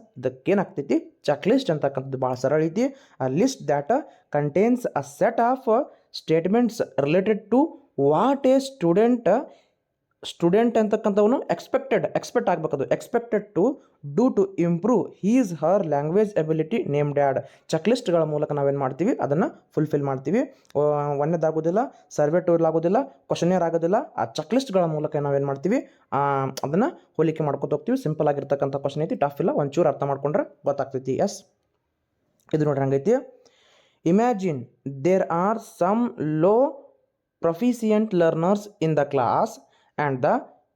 ಏನಾಗ್ತೈತಿ ಚೆಕ್ ಲಿಸ್ಟ್ ಅಂತಕ್ಕಂಥದ್ದು ಭಾಳ ಸರಳ ಐತಿ a list that contains a set of statements related to what a student student ಅಂತಕ್ಕಂಥವನು expected expect ಆಗಬೇಕದು. Expected to do to improve his her language ability named that ಚೆಕ್ಲಿಸ್ಟ್ಗಳ ಮೂಲಕ ನಾವೇನು ಮಾಡ್ತೀವಿ? ಅದನ್ನು ಫುಲ್ಫಿಲ್ ಮಾಡ್ತೀವಿ. ಒಂದೇದಾಗೋದಿಲ್ಲ ಸರ್ವೆ ಟೂರ್ ಆಗೋದಿಲ್ಲ ಕ್ವಶನಿಯರ್ ಆಗೋದಿಲ್ಲ. ಆ ಚೆಕ್ಲಿಸ್ಟ್ಗಳ ಮೂಲಕ ನಾವೇನು ಮಾಡ್ತೀವಿ? ಅದನ್ನು ಹೋಲಿಕೆ ಮಾಡ್ಕೊತ ಹೋಗ್ತೀವಿ. ಸಿಂಪಲ್ ಆಗಿರ್ತಕ್ಕಂಥ ಕ್ವಶನ್ ಐತಿ ಟಫ್ ಇಲ್ಲ, ಒಂಚೂರು ಅರ್ಥ ಮಾಡ್ಕೊಂಡ್ರೆ ಗೊತ್ತಾಗ್ತೈತಿ. ಎಸ್ ಇದು ನೋಡ್ರಿ ಹಂಗೈತಿ. Imagine there are some low proficient learners in the class. And the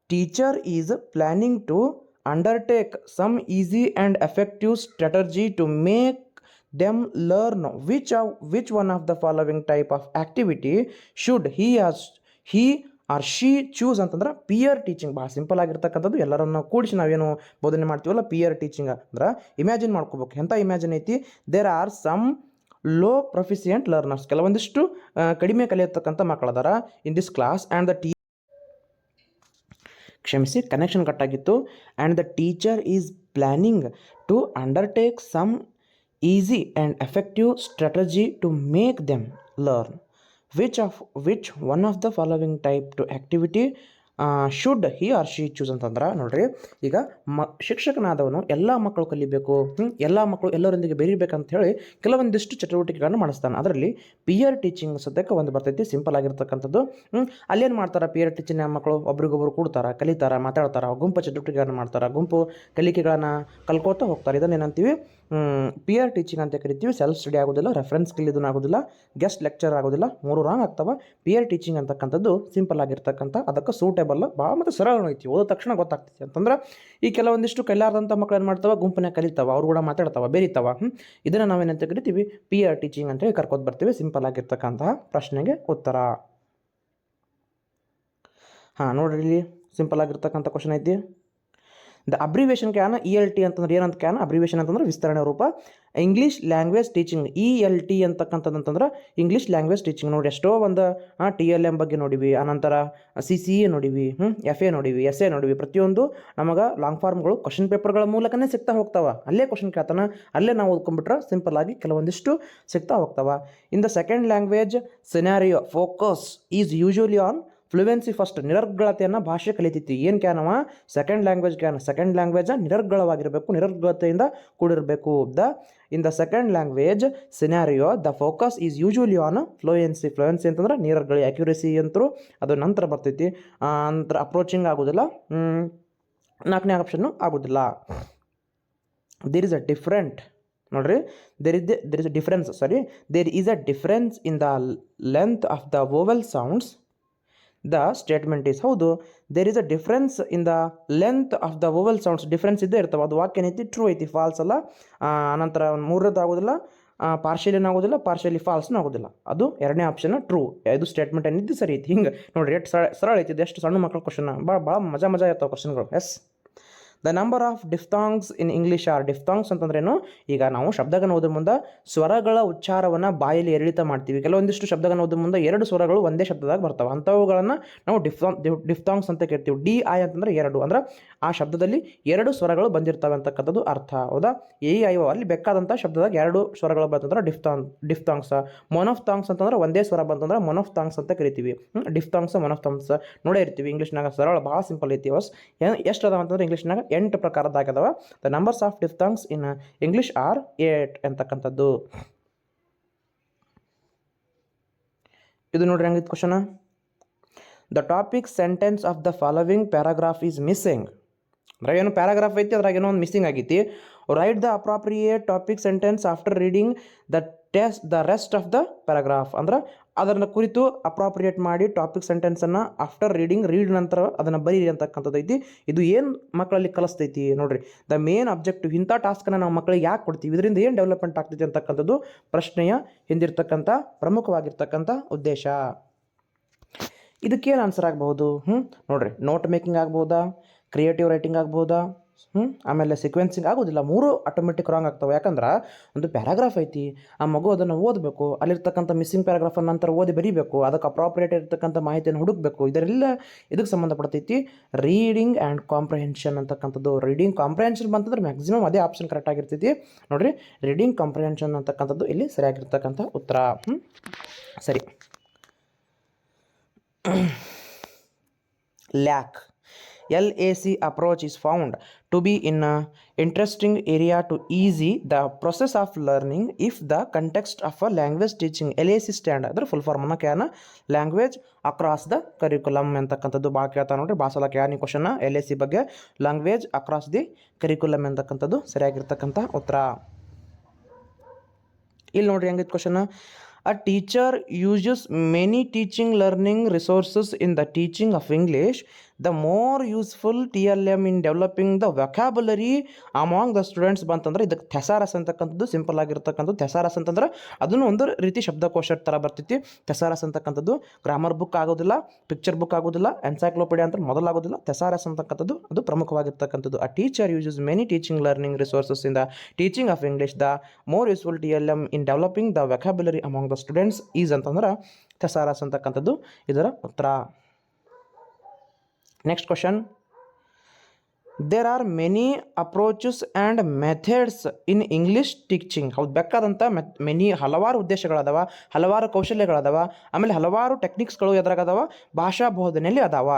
teacher is planning to undertake some easy and effective strategy to make them learn which of which one of the following type of activity should he as he or she choose ಅಂತಂದ್ರೆ ಪಿಯರ್ ಟೀಚಿಂಗ್ ಭಾಳ ಸಿಂಪಲ್ ಆಗಿರ್ತಕ್ಕಂಥದ್ದು ಎಲ್ಲರನ್ನ ಕೂಡಿಸಿ ನಾವೇನು ಬೋಧನೆ ಮಾಡ್ತೀವಲ್ಲ ಪಿಯರ್ ಟೀಚಿಂಗ್ ಅಂದ್ರೆ ಇಮ್ಯಾಜಿನ್ ಮಾಡ್ಕೋಬೇಕು ಎಂಥ ಇಮ್ಯಾಜಿನ್ ಐತಿ there are some low proficient learners ಕೆಲವೊಂದಿಷ್ಟು ಆ, ಕಡಿಮೆ ಕಲಿಯತಕ್ಕಂಥ ಮಕ್ಕಳದಾರ in this class and the tea ಕ್ಷಮಿಸಿ ಕನೆಕ್ಷನ್ ಕಟ್ ಆಗಿತ್ತು. And the teacher is planning to undertake some easy and effective strategy to make them learn which of which one of the following type to activity should he or she choose ಅಂತಂದ್ರೆ ನೋಡ್ರಿ, ಈಗ ಮ, ಶಿಕ್ಷಕನಾದವನು ಎಲ್ಲ ಮಕ್ಕಳು ಕಲಿಬೇಕು? ಎಲ್ಲ ಮಕ್ಕಳು ಎಲ್ಲರೊಂದಿಗೆ ಬೆರೀಬೇಕಂತ ಹೇಳಿ ಕೆಲವೊಂದಿಷ್ಟು ಚಟುವಟಿಕೆಗಳನ್ನು ಮಾಡಿಸ್ತಾನೆ ಅದರಲ್ಲಿ ಪಿಯರ್ ಟೀಚಿಂಗ್ ಸದ್ಯಕ್ಕೆ ಒಂದು ಬರ್ತೈತಿ ಸಿಂಪಲ್ ಆಗಿರ್ತಕ್ಕಂಥದ್ದು? ಅಲ್ಲೇನು ಮಾಡ್ತಾರೆ ಪಿಯರ್ ಟೀಚಿಂಗ್ ಮಕ್ಕಳು ಒಬ್ರಿಗೊಬ್ರು ಕೂಡ್ತಾರೆ, ಕಲಿತಾರೆ, ಮಾತಾಡ್ತಾರೆ, ಗುಂಪು ಚಟುವಟಿಕೆಗಳನ್ನು ಮಾಡ್ತಾರೆ, ಗುಂಪು ಕಲಿಕೆಗಳನ್ನು ಕಲ್ಕೋತಾ ಹೋಗ್ತಾರೆ ಇದನ್ನು ಏನಂತೀವಿ ಪಿಯರ್ ಟೀಚಿಂಗ್ ಅಂತ ಕರಿತೀವಿ ಸೆಲ್ಫ್ ಸ್ಟಡಿ ಆಗೋದಿಲ್ಲ ರೆಫರೆನ್ಸ್ ಸ್ಕಿಲ್ ಆಗೋದಿಲ್ಲ ಗೆಸ್ಟ್ ಲೆಕ್ಚರ್ ಆಗೋದಿಲ್ಲ, ಮೂರು ರಾಂಗ್ ಆಗ್ತವೆ. ಪಿಯರ್ ಟೀಚಿಂಗ್ ಅಂತಕ್ಕಂಥದ್ದು ಸಿಂಪಲ್ ಆಗಿರ್ತಕ್ಕಂಥ, ಅದಕ್ಕೆ ಸೂಟೇಬಲ್ ಭಾಳ ಮತ್ತು ಸರಳ ಐತಿ, ಓದೋ ತಕ್ಷಣ ಗೊತ್ತಾಗ್ತೈತಿ. ಅಂತಂದ್ರೆ, ಈ ಕೆಲವೊಂದಿಷ್ಟು ಕಲಿಯಾರ್ದಂಥ ಮಕ್ಳು ಏನು ಮಾಡ್ತಾವೆ? ಗುಂಪನ್ನೇ ಕಲಿತಾವೆ ಅವ್ರು ಕೂಡ ಮಾತಾಡ್ತಾವೆ, ಬೇರಿತಾವೆ ಇದನ್ನು ನಾವೇನಂತ ಕರಿತೀವಿ? ಪಿ ಆರ್ ಟೀಚಿಂಗ್ ಅಂತೇಳಿ ಕರ್ಕೊತ್ ಬರ್ತೀವಿ ಸಿಂಪಲ್ ಆಗಿರ್ತಕ್ಕಂತಹ ಪ್ರಶ್ನೆಗೆ ಉತ್ತರ. ಹಾಂ, ನೋಡ್ರಿ ಸಿಂಪಲ್ ಆಗಿರ್ತಕ್ಕಂಥ ಕ್ವಶನ್ ಐತಿ. The abbreviation can E L T ಅಂತಂದ್ರೆ ಏನಂತ ಕ್ಯಾನ್ ಅಬ್ರಿವೇಷನ್ ಅಂತಂದ್ರೆ ವಿಸ್ತರಣೆ ರೂಪ. English language teaching E L T ಅಂತಕ್ಕಂಥದ್ದು ಇಂಗ್ಲೀಷ್ ಲ್ಯಾಂಗ್ವೇಜ್ ಟೀಚಿಂಗ್ ನೋಡಿ ಎಷ್ಟೋ ಒಂದು ಟಿ ಎಲ್ ಎಂ ಬಗ್ಗೆ ನೋಡಿವಿ ಆನಂತರ ಸಿ ಸಿ ಎ ನೋಡಿವಿ ಹ್ಞೂ ಎಫ್ ಎ ನೋಡಿವಿ ಎಸ್ ಎ ನೋಡಿವಿ. ಪ್ರತಿಯೊಂದು ನಮಗೆ ಲಾಂಗ್ ಫಾರ್ಮ್ಗಳು ಕ್ವಶನ್ ಪೇಪರ್ಗಳ ಮೂಲಕನೇ ಸಿಗ್ತಾ ಹೋಗ್ತಾವೆ. ಅಲ್ಲೇ ಕ್ವಶನ್ ಕೇಳ್ತಾನೆ, ಅಲ್ಲೇ ನಾವು ಓದ್ಕೊಂಡ್ಬಿಟ್ರೆ ಸಿಂಪಲ್ ಆಗಿ ಕೆಲವೊಂದಿಷ್ಟು ಸಿಗ್ತಾ ಹೋಗ್ತಾವೆ. In the second language scenario focus is usually on fluency first ನಿರರ್ಗಳತೆಯನ್ನು ಭಾಷೆ ಕಲಿತಿತ್ತು ಏನು ಕ್ಯಾನವ second language can second language ನಿರರ್ಗಳವಾಗಿರಬೇಕು, ನಿರರ್ಗಳತೆಯಿಂದ ಕೂಡಿರಬೇಕು. The in the second language scenario the focus is usually on fluency fluency ಅಂತಂದ್ರೆ ನಿರರ್ಗಳ ಅಕ್ಯುರೇಸಿ ಅಂತರೂ, ಅದು ನಂತರ ಬರ್ತೈತಿ. ನಂತರ ಅಪ್ರೋಚಿಂಗ್ ಆಗೋದಿಲ್ಲ. ನಾಲ್ಕನೇ ಆಪ್ಷನ್ನು ಆಗೋದಿಲ್ಲ. ದೇರ್ ಇಸ್ ಅ ಡಿಫ್ರೆಂಟ್ ನೋಡ್ರಿ. There is there is a difference sorry there is a difference in the length of the vowel sounds the statement is ಹೌದು there is a difference in the length of the vowel sounds difference ಇದ್ದೇ ಇರ್ತವೆ. ಅದು ವಾಕ್ಯ ಏನೈತಿ ಟ್ರೂ ಐತಿ ಫಾಲ್ಸ್ ಅಲ್ಲ. ಆ, ಅನಂತರ ಮೂರನೇದು ಆಗೋದಿಲ್ಲ. ಪಾರ್ಷಿಯಲಿನ ಆಗೋದಿಲ್ಲ ಪಾರ್ಷಿಯಲಿ ಫಾಲ್ಸ್ನೂ ಆಗೋದಿಲ್ಲ. ಅದು ಎರಡನೇ ಆಪ್ಷನ್ ಟ್ರೂ ಇದು ಸ್ಟೇಟ್ಮೆಂಟ್ ಏನಿದ್ದು ಸರಿ ಐತಿ. ಹಿಂಗೆ ನೋಡಿರಿ ಎಷ್ಟು ಸರಳ ಐತಿ ಎಷ್ಟು ಸಣ್ಣ ಮಕ್ಕಳ ಕ್ವಶನ್ ಭಾಳ ಭಾಳ ಮಜಾ ಮಜಾ ಇರ್ತಾವೆ ಕ್ವಶನ್ಗಳು yes the number of diphthongs in English are diphthongs ಅಂತಂದ್ರೇನು? ಈಗ ನಾವು ಶಬ್ದಗನ ಓದೋ ಮುಂದೆ ಸ್ವರಗಳ ಉಚ್ಚಾರವನ್ನು ಬಾಯಲ್ಲಿ ಏರಿಳಿತ ಮಾಡ್ತೀವಿ. ಕೆಲವೊಂದಿಷ್ಟು ಶಬ್ದಗನ ಓದೋ ಮುಂದೆ ಎರಡು ಸ್ವರಗಳು ಒಂದೇ ಶಬ್ದದಾಗ ಬರ್ತಾವೆ. ಅಂಥವುಗಳನ್ನು ನಾವು ಡಿಫ್ತಾಂಗ್ ಡಿಫ್ತಾಂಗ್ಸ್ ಅಂತ ಕೇಳ್ತೀವಿ. ಡಿ, ಐ ಅಂತಂದ್ರೆ ಎರಡು. ಅಂದ್ರೆ ಆ ಶಬ್ದದಲ್ಲಿ ಎರಡು ಸ್ವರಗಳು ಬಂದಿರ್ತವೆ ಅಂತಕ್ಕಂಥದ್ದು ಅರ್ಥ. ಹೌದಾ? ಎ, ಐ, ಓ, ಅಲ್ಲಿ ಬೇಕಾದಂಥ ಶಬ್ದದಾಗ ಎರಡು ಸ್ವರಗಳು ಬಂತಂದ್ರೆ ಡಿಫ್ತಾಂಗ್ ಆಫ್ ಮೊನೋಫ್ತಾಂಗ್ಸ್ ಅಂತಂದ್ರೆ ಒಂದೇ ಸ್ವರ ಬಂತಂದ್ರೆ ಮೊನೋಫ್ತಾಂಗ್ಸ್ ಅಂತ ಕರಿತೀವಿ. ಡಿಫ್ತಾಂಗ್ಸ ಮೊನೋಫ್ತಾಂಗ್ಸ್ ನೋಡೇ ಇರ್ತೀವಿ. ಇಂಗ್ಲೀಷ್ನಾಗ ಸರಳ, ಭಾಳ ಸಿಂಪಲ್ ಐತಿ ಹೊಸ್. ಎಷ್ಟು ಅದಾವ ಅಂತಂದ್ರೆ ಇಂಗ್ಲೀಷ್ನಾಗ ಎಂಟು ಪ್ರಕಾರದಾಗದವ the numbers of diphthongs in English are eight ಅಂತಕ್ಕಂಥದ್ದು. ಇದು ನೋಡ್ರಿ ಹೆಂಗಿತ್ತು question the topic sentence of the following paragraph is missing ಅಂದ್ರೆ ಏನೋ ಪ್ಯಾರಾಗ್ರಾಫ್ ಐತಿ, ಅದ್ರಾಗ ಏನೋ ಒಂದು ಮಿಸ್ಸಿಂಗ್ ಆಗೈತಿ. Write the appropriate topic sentence after reading the test the rest of the paragraph ಅಂದ್ರೆ ಅದನ್ನು ಕುರಿತು ಅಪ್ರಾಪ್ರಿಯೇಟ್ ಮಾಡಿ ಟಾಪಿಕ್ ಸೆಂಟೆನ್ಸನ್ನು ಆಫ್ಟರ್ ರೀಡಿಂಗ್ ರೀಡ್ ನಂತರ ಅದನ್ನು ಬರೀರಿ ಅಂತಕ್ಕಂಥದ್ದು ಐತಿ. ಇದು ಏನು ಮಕ್ಕಳಲ್ಲಿ ಕಲಿಸ್ತೈತಿ ನೋಡ್ರಿ. ದ ಮೇನ್ ಅಬ್ಜೆಕ್ಟಿವ್ ಇಂಥ ಟಾಸ್ಕನ್ನು ನಾವು ಮಕ್ಕಳಿಗೆ ಯಾಕೆ ಕೊಡ್ತೀವಿ? ಇದರಿಂದ ಏನು ಡೆವಲಪ್ಮೆಂಟ್ ಆಗ್ತೈತಿ ಅಂತಕ್ಕಂಥದ್ದು ಪ್ರಶ್ನೆಯ ಹಿಂದಿರ್ತಕ್ಕಂಥ, ಪ್ರಮುಖವಾಗಿರ್ತಕ್ಕಂಥ ಉದ್ದೇಶ. ಇದಕ್ಕೇನು ಆನ್ಸರ್ ಆಗ್ಬೋದು ಹ್ಞೂ ನೋಡ್ರಿ ನೋಟ್ ಮೇಕಿಂಗ್ ಆಗ್ಬೋದಾ? ಕ್ರಿಯೇಟಿವ್ ರೈಟಿಂಗ್ ಆಗ್ಬೋದಾ? ಹ್ಞೂ ಆಮೇಲೆ ಸಿಕ್ವೆನ್ಸಿಂಗ್ ಆಗೋದಿಲ್ಲ. ಮೂರು ಆಟೋಮೆಟಿಕ್ ರಾಂಗ್ ಆಗ್ತವೆ. ಯಾಕಂದ್ರೆ ಒಂದು ಪ್ಯಾರಾಗ್ರಾಫ್ ಐತಿ, ಆ ಮಗು ಅದನ್ನು ಓದಬೇಕು, ಅಲ್ಲಿರ್ತಕ್ಕಂಥ ಮಿಸ್ಸಿಂಗ್ ಪ್ಯಾರಾಗ್ರಾಫನ್ನು ನಂತರ ಓದಿ ಬರೀಬೇಕು, ಅದಕ್ಕೆ ಅಪ್ರಾಪ್ರಿಯೇಟ್ ಇರತಕ್ಕಂಥ ಮಾಹಿತಿಯನ್ನು ಹುಡುಕಬೇಕು. ಇದರೆಲ್ಲ ಇದಕ್ಕೆ ಸಂಬಂಧಪಡ್ತೈತಿ ರೀಡಿಂಗ್ ಆ್ಯಂಡ್ ಕಾಂಪ್ರಹೆನ್ಷನ್ ಅಂತಕ್ಕಂಥದ್ದು. ರೀಡಿಂಗ್ ಕಾಂಪ್ರಹೆನ್ಷನ್ ಬಂತಂದ್ರೆ ಮ್ಯಾಕ್ಸಿಮಮ್ ಅದೇ ಆಪ್ಷನ್ ಕರೆಕ್ಟ್ ಆಗಿರ್ತೈತಿ. ನೋಡಿರಿ ರೀಡಿಂಗ್ ಕಾಂಪ್ರಹೆನ್ಷನ್ ಅಂತಕ್ಕಂಥದ್ದು ಇಲ್ಲಿ ಸರಿಯಾಗಿರ್ತಕ್ಕಂಥ ಉತ್ತರ. ಸರಿ. Lack. L A C approach is found. To be in a interesting area to easy the process of learning if the context of a language teaching L A C stand ಅದ್ರ ಫುಲ್ ಫಾರ್ಮ್ ಅನ್ನ ಕ್ಯಾನ ಲ್ಯಾಂಗ್ವೇಜ್ ಅಕ್ರಾಸ್ ದ ಕರಿಕ್ಯುಲಮ್ ಅಂತಕ್ಕಂಥದ್ದು ಭಾಳ ಕೇಳ್ತಾ ನೋಡ್ರಿ. ಭಾಳ ಸಲ ಕ್ಯಾನ್ ಈ ಕ್ವಶನ್ನ ಎಲ್ ಎ ಸಿ ಬಗ್ಗೆ ಲ್ಯಾಂಗ್ವೇಜ್ ಅಕ್ರಾಸ್ ದಿ ಕರಿಕ್ಯುಲಮ್ ಅಂತಕ್ಕಂಥದ್ದು ಸರಿಯಾಗಿರ್ತಕ್ಕಂಥ ಉತ್ತರ. ಇಲ್ಲಿ ನೋಡ್ರಿ ಹೆಂಗಿತ್ತು question a teacher uses many teaching learning resources in the teaching of English the more useful T L M in developing the vocabulary among the students ಬಂತಂದ್ರೆ ಇದಕ್ಕೆ ಥೆಸಾರಸ್ ಅಂತಕ್ಕಂಥದ್ದು ಸಿಂಪಲ್ ಆಗಿರ್ತಕ್ಕಂಥದ್ದು. ಥೆಸಾರಸ್ ಅಂತಂದ್ರೆ ಅದನ್ನು ಒಂದು ರೀತಿ ಶಬ್ದಕೋಶ ಥರ ಬರ್ತೈತಿ. ಥೆಸಾರಸ್ ಅಂತಕ್ಕಂಥದ್ದು ಗ್ರಾಮರ್ ಬುಕ್ ಆಗೋದಿಲ್ಲ ಪಿಕ್ಚರ್ ಬುಕ್ ಆಗೋದಿಲ್ಲ ಎನ್ಸೈಕ್ಲೋಪೀಡಿಯಾ ಅಂತ ಮೊದಲಾಗೋದಿಲ್ಲ. ಥೆಸಾರಸ್ ಅಂತಕ್ಕಂಥದ್ದು ಅದು ಪ್ರಮುಖವಾಗಿರ್ತಕ್ಕಂಥದ್ದು. ಆ teacher uses many teaching learning resources in the teaching of English the more useful T L M in developing the vocabulary among the students is ಅಂತಂದ್ರೆ ಥೆಸಾರಸ್ ಅಂತಕ್ಕಂಥದ್ದು. ಇದರ ಉತ್ತರ. Next question there are many approaches and methods in English teaching ಹೌದು ಬೇಕಾದಂಥ ಮೆತ್ ಮೆನಿ ಹಲವಾರು ಉದ್ದೇಶಗಳದಾವ, ಹಲವಾರು ಕೌಶಲ್ಯಗಳದಾವ, ಆಮೇಲೆ ಹಲವಾರು ಟೆಕ್ನಿಕ್ಸ್ಗಳು ಎದುರಾಗದಾವ, ಭಾಷಾ ಬೋಧನೆಯಲ್ಲಿ ಅದಾವ.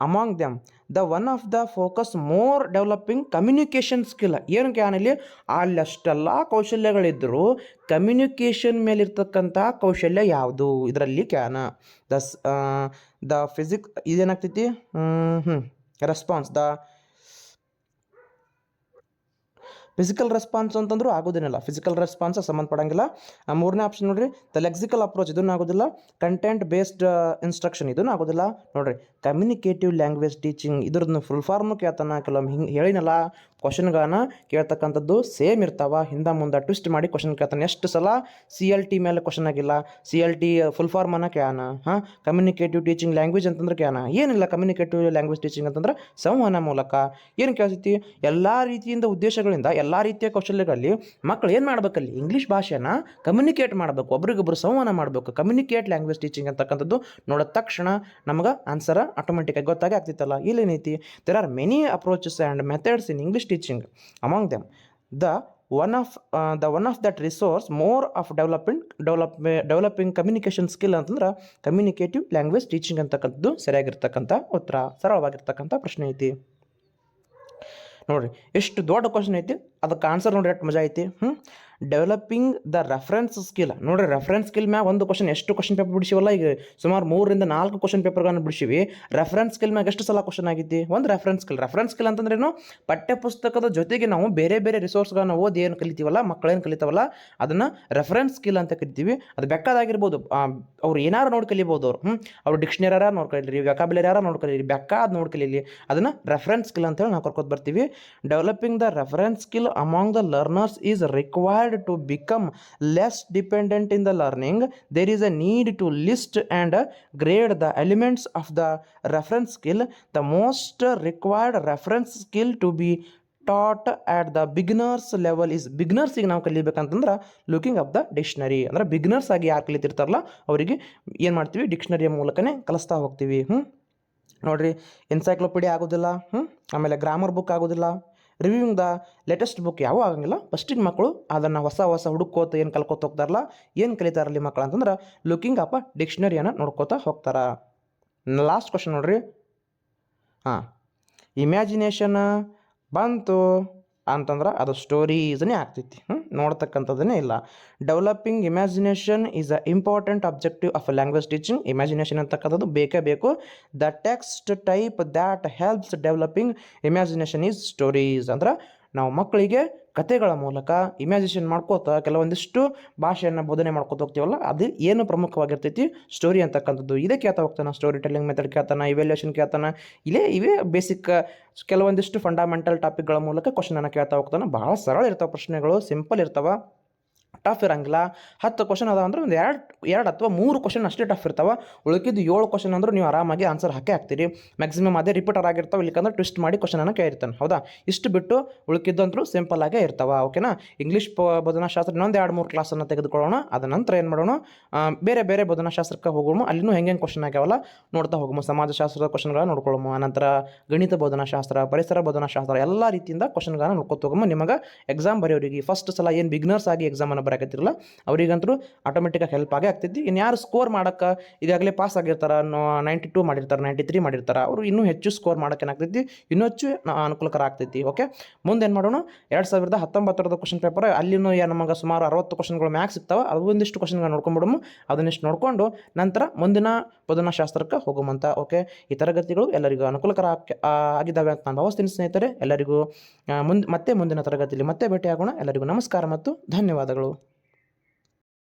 Among them the one of the focus more developing communication skill ಏನು ಕ್ಯಾನಲ್ಲಿ ಅಲ್ಲಷ್ಟೆಲ್ಲ ಕೌಶಲ್ಯಗಳಿದ್ದರೂ ಕಮ್ಯುನಿಕೇಷನ್ ಮೇಲಿರ್ತಕ್ಕಂಥ ಕೌಶಲ್ಯ ಯಾವುದು? ಇದರಲ್ಲಿ ಕ್ಯಾನ ದ ದ ಫಿಸಿಕ್ ಇದೇನಾಗ್ತೈತಿ? ಹ್ಞೂ ರೆಸ್ಪಾನ್ಸ್ ದ ಫಿಸಿಕಲ್ ರೆಸ್ಪಾನ್ಸ್ ಅಂತಂದ್ರೂ ಆಗೋದೇನಿಲ್ಲ ಫಿಸಿಕಲ್ ರೆಸ್ಪಾನ್ಸ್ ಸಂಬಂಧಪಡಂಗಿಲ್ಲ. ಮೂರನೇ ಆಪ್ಷನ್ ನೋಡ್ರಿ ದ ಲೆಕ್ಸಿಕಲ್ ಅಪ್ರೋಚ್ ಇದನ್ನು ಆಗೋದಿಲ್ಲ. ಕಂಟೆಂಟ್ ಬೇಸ್ಡ್ ಇನ್ಸ್ಟ್ರಕ್ಷನ್ ಇದನ್ನು ಆಗೋದಿಲ್ಲ. ನೋಡ್ರಿ ಕಮ್ಯುನಿಕೇಟಿವ್ ಲ್ಯಾಂಗ್ವೇಜ್ ಟೀಚಿಂಗ್ ಇದ್ರದ್ದು ಫುಲ್ ಫಾರ್ಮ್ ಕೇಳ್ತಾನೆ. ಕೆಲವೊಮ್ಮೆ ಹಿಂಗೆ ಹೇಳಿನಲ್ಲ ಕ್ವಶನ್ಗಳನ್ನ ಕೇಳ್ತಕ್ಕಂಥದ್ದು ಸೇಮ್ ಇರ್ತಾವ. ಹಿಂದೆ ಮುಂದೆ ಟ್ವಿಸ್ಟ್ ಮಾಡಿ ಕ್ವಶನ್ ಕೇಳ್ತಾನೆ. ಎಷ್ಟು ಸಲ ಸಿ ಎಲ್ ಟಿ ಮೇಲೆ ಕ್ವಶನ್ ಆಗಿಲ್ಲ. ಸಿ ಎಲ್ ಟಿ ಫುಲ್ ಫಾರ್ಮನ್ನು ಕೇಳೋಣ ಹಾಂ ಕಮ್ಯುನಿಕೇಟಿವ್ ಟೀಚಿಂಗ್ ಲ್ಯಾಂಗ್ವೇಜ್ ಅಂತಂದ್ರೆ ಕೇಳೋಣ ಏನಿಲ್ಲ ಕಮ್ಯುನಿಕೇಟಿವ್ ಲ್ಯಾಂಗ್ವೇಜ್ ಟೀಚಿಂಗ್ ಅಂತಂದ್ರೆ ಸಂವಹನ ಮೂಲಕ. ಏನು ಕೇಳ್ತೈತಿ? ಎಲ್ಲ ರೀತಿಯಿಂದ, ಉದ್ದೇಶಗಳಿಂದ ಎಲ್ಲ ರೀತಿಯ ಕೌಶಲ್ಯಗಳಲ್ಲಿ ಮಕ್ಕಳು ಏನು ಮಾಡಬೇಕಲ್ಲಿ? ಇಂಗ್ಲೀಷ್ ಭಾಷೆನ ಕಮ್ಯುನಿಕೇಟ್ ಮಾಡಬೇಕು. ಒಬ್ರಿಗೊಬ್ರು ಸಂವಹನ ಮಾಡಬೇಕು. ಕಮ್ಯುನಿಕೇಟ್ ಲ್ಯಾಂಗ್ವೇಜ್ ಟೀಚಿಂಗ್ ಅಂತಕ್ಕಂಥದ್ದು ನೋಡಿದ ತಕ್ಷಣ ನಮಗೆ ಆನ್ಸರ್ ಆಟೋಮೆಟಿಕ್ಕಾಗಿ ಗೊತ್ತಾಗಿ ಆಗ್ತಿತ್ತಲ್ಲ? ಇಲ್ಲೇನೈತಿ there are many approaches and methods in English teaching among them the one of the one of that resource more of development develop developing communication skill ಅಂತಂದ್ರೆ ಕಮ್ಯುನಿಕೇಟಿವ್ ಲ್ಯಾಂಗ್ವೇಜ್ ಟೀಚಿಂಗ್ ಅಂತಕ್ಕಂಥದ್ದು ಸರಿಯಾಗಿರ್ತಕ್ಕಂಥ ಉತ್ತರ. ಸರಳವಾಗಿರ್ತಕ್ಕಂಥ ಪ್ರಶ್ನೆ ಐತಿ. ನೋಡ್ರಿ ಎಷ್ಟು ದೊಡ್ಡ ಕ್ವಶನ್ ಐತಿ ಅದಕ್ಕೆ ಆನ್ಸರ್ ನೋಡ್ರಿ ಎಷ್ಟು ಮಜಾ ಐತಿ ಹ್ಞೂ ಡೆವಲಪಿಂಗ್ ದ ರೆಫರೆನ್ಸ್ ಸ್ಕಿಲ್ ನೋಡಿ ರೆಫರೆನ್ಸ್ ಸ್ಕಿಲ್ ಮ್ಯಾಗ ಒಂದು ಕ್ವಶನ್ ಎಷ್ಟು ಕ್ವಶನ್ ಪೇಪರ್ ಬಿಡಿಸಿವಲ್ಲ? ಈಗ ಸುಮಾರು ಮೂರರಿಂದ ನಾಲ್ಕು ಕ್ವಶನ್ ಪೇಪರ್ಗಳನ್ನು ಬಿಡಿಸಿವಿ. ರೆಫರೆನ್ಸ್ ಸ್ಕಿಲ್ ಮ್ಯಾಗ ಎಷ್ಟು ಸಲ ಕ್ವಶನ್ ಆಗೈತಿ ಒಂದು ರೆಫರೆನ್ಸ್ ಸ್ಕಿಲ್ ರೆಫರೆನ್ಸ್ ಸ್ಕಿಲ್ ಅಂತಂದ್ರೇನು? ಪಠ್ಯಪುಸ್ತಕದ ಜೊತೆಗೆ ನಾವು ಬೇರೆ ಬೇರೆ ರಿಸೋರ್ಸ್ಗಳನ್ನು ಓದಿ ಏನು ಕಲಿತೀವಲ್ಲ ಮಕ್ಕಳೇನು ಕಲಿತಾವಲ್ಲ, ಅದನ್ನು ರೆಫರೆನ್ಸ್ ಸ್ಕಿಲ್ ಅಂತ ಕರಿತೀವಿ. ಅದು ಬೆಕ್ಕದಾಗಿರ್ಬೋದು ಅವ್ರು ಏನಾರು ನೋಡಿ ಕಲಿಬೋದು ಅವ್ರು. ಹ್ಞೂ ಅವ್ರು ಡಿಕ್ಷನರಿಯಾರ ನೋಡಿ ಕಲೀರಿ ವ್ಯಾಕಾಬುಲರಿಯಾರ ನೋಡಿ ಕಲೀರಿ ಬೇಕಾದ ನೋಡಿ ಕಲೀಲಿ ಅದನ್ನು ರೆಫರೆನ್ಸ್ ಸ್ಕಿಲ್ ಅಂತೇಳಿ ನಾವು ಕರ್ಕೊತ ಬರ್ತೀವಿ. Developing the reference skill among the learners is required to become less dependent in the learning there is a need to list and grade the elements of the reference skill the most required reference skill to be taught at the beginners level is ಬಿಗ್ನರ್ಸಿಗೆ ನಾವು ಕಲಿಬೇಕಂತಂದ್ರೆ ಲುಕಿಂಗ್ ಆಫ್ ದ ಡಿಕ್ಷನರಿ ಅಂದರೆ ಬಿಗ್ನರ್ಸ್ ಆಗಿ ಯಾರು ಕಲಿತಿರ್ತಾರಲ್ಲ, ಅವರಿಗೆ ಏನು ಮಾಡ್ತೀವಿ? ಡಿಕ್ಷನರಿಯ ಮೂಲಕನೇ ಕಲಿಸ್ತಾ ಹೋಗ್ತೀವಿ. ಹ್ಞೂ ನೋಡ್ರಿ ಎನ್ಸೈಕ್ಲೋಪೀಡಿಯಾ ಆಗೋದಿಲ್ಲ ಹ್ಞೂ ಆಮೇಲೆ ಗ್ರಾಮರ್ ಬುಕ್ ಆಗೋದಿಲ್ಲ. ರಿವ್ಯೂವಿಂಗ್ ದ ಲೇಟೆಸ್ಟ್ ಬುಕ್ ಯಾವ ಆಗಂಗಿಲ್ಲ. ಫಸ್ಟಿಗೆ ಮಕ್ಕಳು ಅದನ್ನು ಹೊಸ ಹೊಸ ಹುಡುಕೋತ ಏನು ಕಲ್ಕೋತ ಹೋಗ್ತಾರಲ್ಲ, ಏನು ಕಲಿತಾರಲ್ಲಿ ಮಕ್ಕಳು ಅಂತಂದ್ರೆ ಲುಕಿಂಗ್ ಅಪ್ ಡಿಕ್ಷನರಿಯನ್ನು ನೋಡ್ಕೋತ ಹೋಗ್ತಾರ. ಲಾಸ್ಟ್ ಕ್ವಶನ್ ನೋಡ್ರಿ. ಹಾಂ ಇಮ್ಯಾಜಿನೇಷನ್ ಬಂತು ಅಂತಂದ್ರೆ ಅದು ಸ್ಟೋರೀಸನೇ ಆಗ್ತೈತಿ. ಹ್ಞೂ ನೋಡ್ತಕ್ಕಂಥದ್ದನ್ನೇ ಇಲ್ಲ. Developing imagination is a important objective of language teaching imagination ಅಂತಕ್ಕಂಥದ್ದು ಬೇಕೇ ಬೇಕು. The text type that helps developing imagination is stories ಅಂದ್ರೆ ನಾವು ಮಕ್ಕಳಿಗೆ ಕತೆಗಳ ಮೂಲಕ ಇಮ್ಯಾಜಿನೇಷನ್ ಮಾಡ್ಕೋತಾ ಕೆಲವೊಂದಿಷ್ಟು ಭಾಷೆಯನ್ನು ಬೋಧನೆ ಮಾಡ್ಕೋತ ಹೋಗ್ತೀವಲ್ಲ, ಅದು ಏನು ಪ್ರಮುಖವಾಗಿರ್ತೈತಿ? ಸ್ಟೋರಿ ಅಂತಕ್ಕಂಥದ್ದು. ಇದೇ ಕೇಳ್ತಾ ಹೋಗ್ತಾನೆ? ಸ್ಟೋರಿ ಟೆಲ್ಲಿಂಗ್ ಮೆಥಡ್ ಕೇಳ್ತಾನೆ ಇವ್ಯಾಲ್ಯೂಷನ್ ಕೇಳ್ತಾನೆ ಇಲ್ಲೇ ಇವೇ ಬೇಸಿಕ್ ಕೆಲವೊಂದಿಷ್ಟು ಫಂಡಮೆಂಟಲ್ ಟಾಪಿಕ್ಗಳ ಮೂಲಕ ಕ್ವಶನನ್ನು ಕೇಳ್ತಾ ಹೋಗ್ತಾನೆ. ಭಾಳ ಸರಳ ಇರ್ತಾವೆ ಪ್ರಶ್ನೆಗಳು ಸಿಂಪಲ್ ಇರ್ತಾವೆ. ಟಫ್ ಇರೋಂಗಿಲ್ಲ. ಹತ್ತು ಕ್ವಶನ್ ಅದಾವ ಅಂದ್ರೆ ಒಂದು ಎರಡು ಎರಡು ಅಥವಾ ಮೂರು ಕ್ವಶನ್ ಅಷ್ಟೇ ಟಫ್ ಇರ್ತಾವೆ. ಉಳ್ಕಿದ್ದು ಏಳು ಕ್ವಶನ್ ಅಂದ್ರೆ ನೀವು ಆರಾಮಾಗಿ ಆನ್ಸರ್ ಹಾಕೇ ಹಾಕ್ತೀರಿ ಮ್ಯಾಕ್ಸಿಮಮ್ ಅದೇ ರಿಪೀಟರ್ ಆಗಿರ್ತಾವೆ, ಇಲ್ಲಿಕಂದ್ರೆ ಟ್ವಿಸ್ಟ್ ಮಾಡಿ ಕ್ವಶನನ್ನು ಕೇಳಿರ್ತಾನೆ. ಹೌದಾ? ಇಷ್ಟು ಬಿಟ್ಟು ಉಳ್ಕಿದ್ದಂತರೂ ಸಿಂಪಲ್ ಆಗೇ ಇರ್ತಾವೆ ಓಕೆನಾ ಇಂಗ್ಲೀಷ್ ಬೋಧನಾಶಾಸ್ತ್ರ ಇನ್ನೊಂದು ಎರಡು, ಮೂರು ಕ್ಲಾಸನ್ನು ತೆಗೆದುಕೊಳ್ಳೋಣ. ಅದ ನಂತರ ಏನು ಮಾಡೋಣ? ಬೇರೆ ಬೇರೆ ಬೋಧನಾಶಾಸ್ತ್ರಕ್ಕೆ ಹೋಗೋಣ. ಅಲ್ಲಿನೂ ಹೆಂಗೆ ಕ್ವಶನ್ ಆಗ್ಯಾವಲ್ಲ? ನೋಡ್ತಾ ಹೋಗೋಣ ಸಮಾಜಶಾಸ್ತ್ರದ ಕ್ವಶನ್ಗಳನ್ನ ನೋಡ್ಕೊಳ್ಳೋಣ ನಂತರ ಗಣಿತ ಬೋಧನಾಶಾಸ್ತ್ರ ಪರಿಸರ ಬೋಧನಾಶಾಸ್ತ್ರ ಎಲ್ಲ ರೀತಿಯಿಂದ ಕ್ವಶನ್ಗಳನ್ನ ನೋಡ್ಕೊತ ಹೋಗೋಣ ನಿಮಗೆ ಎಕ್ಸಾಮ್ ಬರೆಯೋರಿಗೆ ಫಸ್ಟ್ ಸಲ ಏನು ಬಿಗ್ನರ್ಸ್ ಆಗಿ ಎಕ್ಸಾಮನ್ನು ಬರೆಯಕತ್ತಿರಲ್ಲ ಅವರಿಗಂತೂ ಆಟೋಮೆಟಿಕಾಗಿ ಹೆಲ್ಪ್ ಆಗೇ ಆಗ್ತೈತಿ ಇನ್ನು ಯಾರು ಸ್ಕೋರ್ ಮಾಡೋಕ್ಕೆ ಈಗಾಗಲೇ ಪಾಸ್ ಆಗಿರ್ತಾರೆ ನೈಂಟಿ ಟೂ ಮಾಡಿರ್ತಾರೆ ನೈಂಟಿ ತ್ರೀ ಮಾಡಿರ್ತಾರೆ, ಅವರು ಇನ್ನೂ ಹೆಚ್ಚು ಸ್ಕೋರ್ ಮಾಡೋಕೆ ಏನಾಗ್ತೈತಿ ಇನ್ನೂ ಹೆಚ್ಚು ಅನುಕೂಲಕರ ಆಗ್ತೈತಿ ಓಕೆ ಮುಂದೆ ಏನು ಮಾಡೋಣ, ಎರಡು ಸಾವಿರದ ಹತ್ತೊಂಬತ್ತರದ ಕ್ವಶನ್ ಪೇಪರ್ ಅಲ್ಲಿನೂ ಏನು ನಮಗೆ ಸುಮಾರು ಅರವತ್ತು ಕ್ವಶನ್ಗಳು ಮ್ಯಾಕ್ಸ್ ಸಿಗ್ತಾವೆ ಅದೊಂದಿಷ್ಟು ಕ್ವಶನ್ಗಳು ನೋಡ್ಕೊಂಡ್ಬಿಡಮು ಅದನ್ನಿಷ್ಟು ನೋಡಿಕೊಂಡು ನಂತರ ಮುಂದಿನ ಬೋಧನಾಶಾಸ್ತ್ರಕ್ಕೆ ಹೋಗುವಂಥ ಓಕೆ ಈ ತರಗತಿಗಳು ಎಲ್ಲರಿಗೂ ಅನುಕೂಲಕರ ಆಗಿದ್ದಾವೆ ಅಂತ ನಾನು ಭಾವಿಸ್ತೀನಿ ಸ್ನೇಹಿತರೆ, ಎಲ್ಲರಿಗೂ ಮುಂದೆ, ಮತ್ತೆ ಮುಂದಿನ ತರಗತಿಯಲ್ಲಿ ಮತ್ತೆ ಭೇಟಿಯಾಗೋಣ, ಎಲ್ಲರಿಗೂ ನಮಸ್ಕಾರ ಮತ್ತು ಧನ್ಯವಾದಗಳು.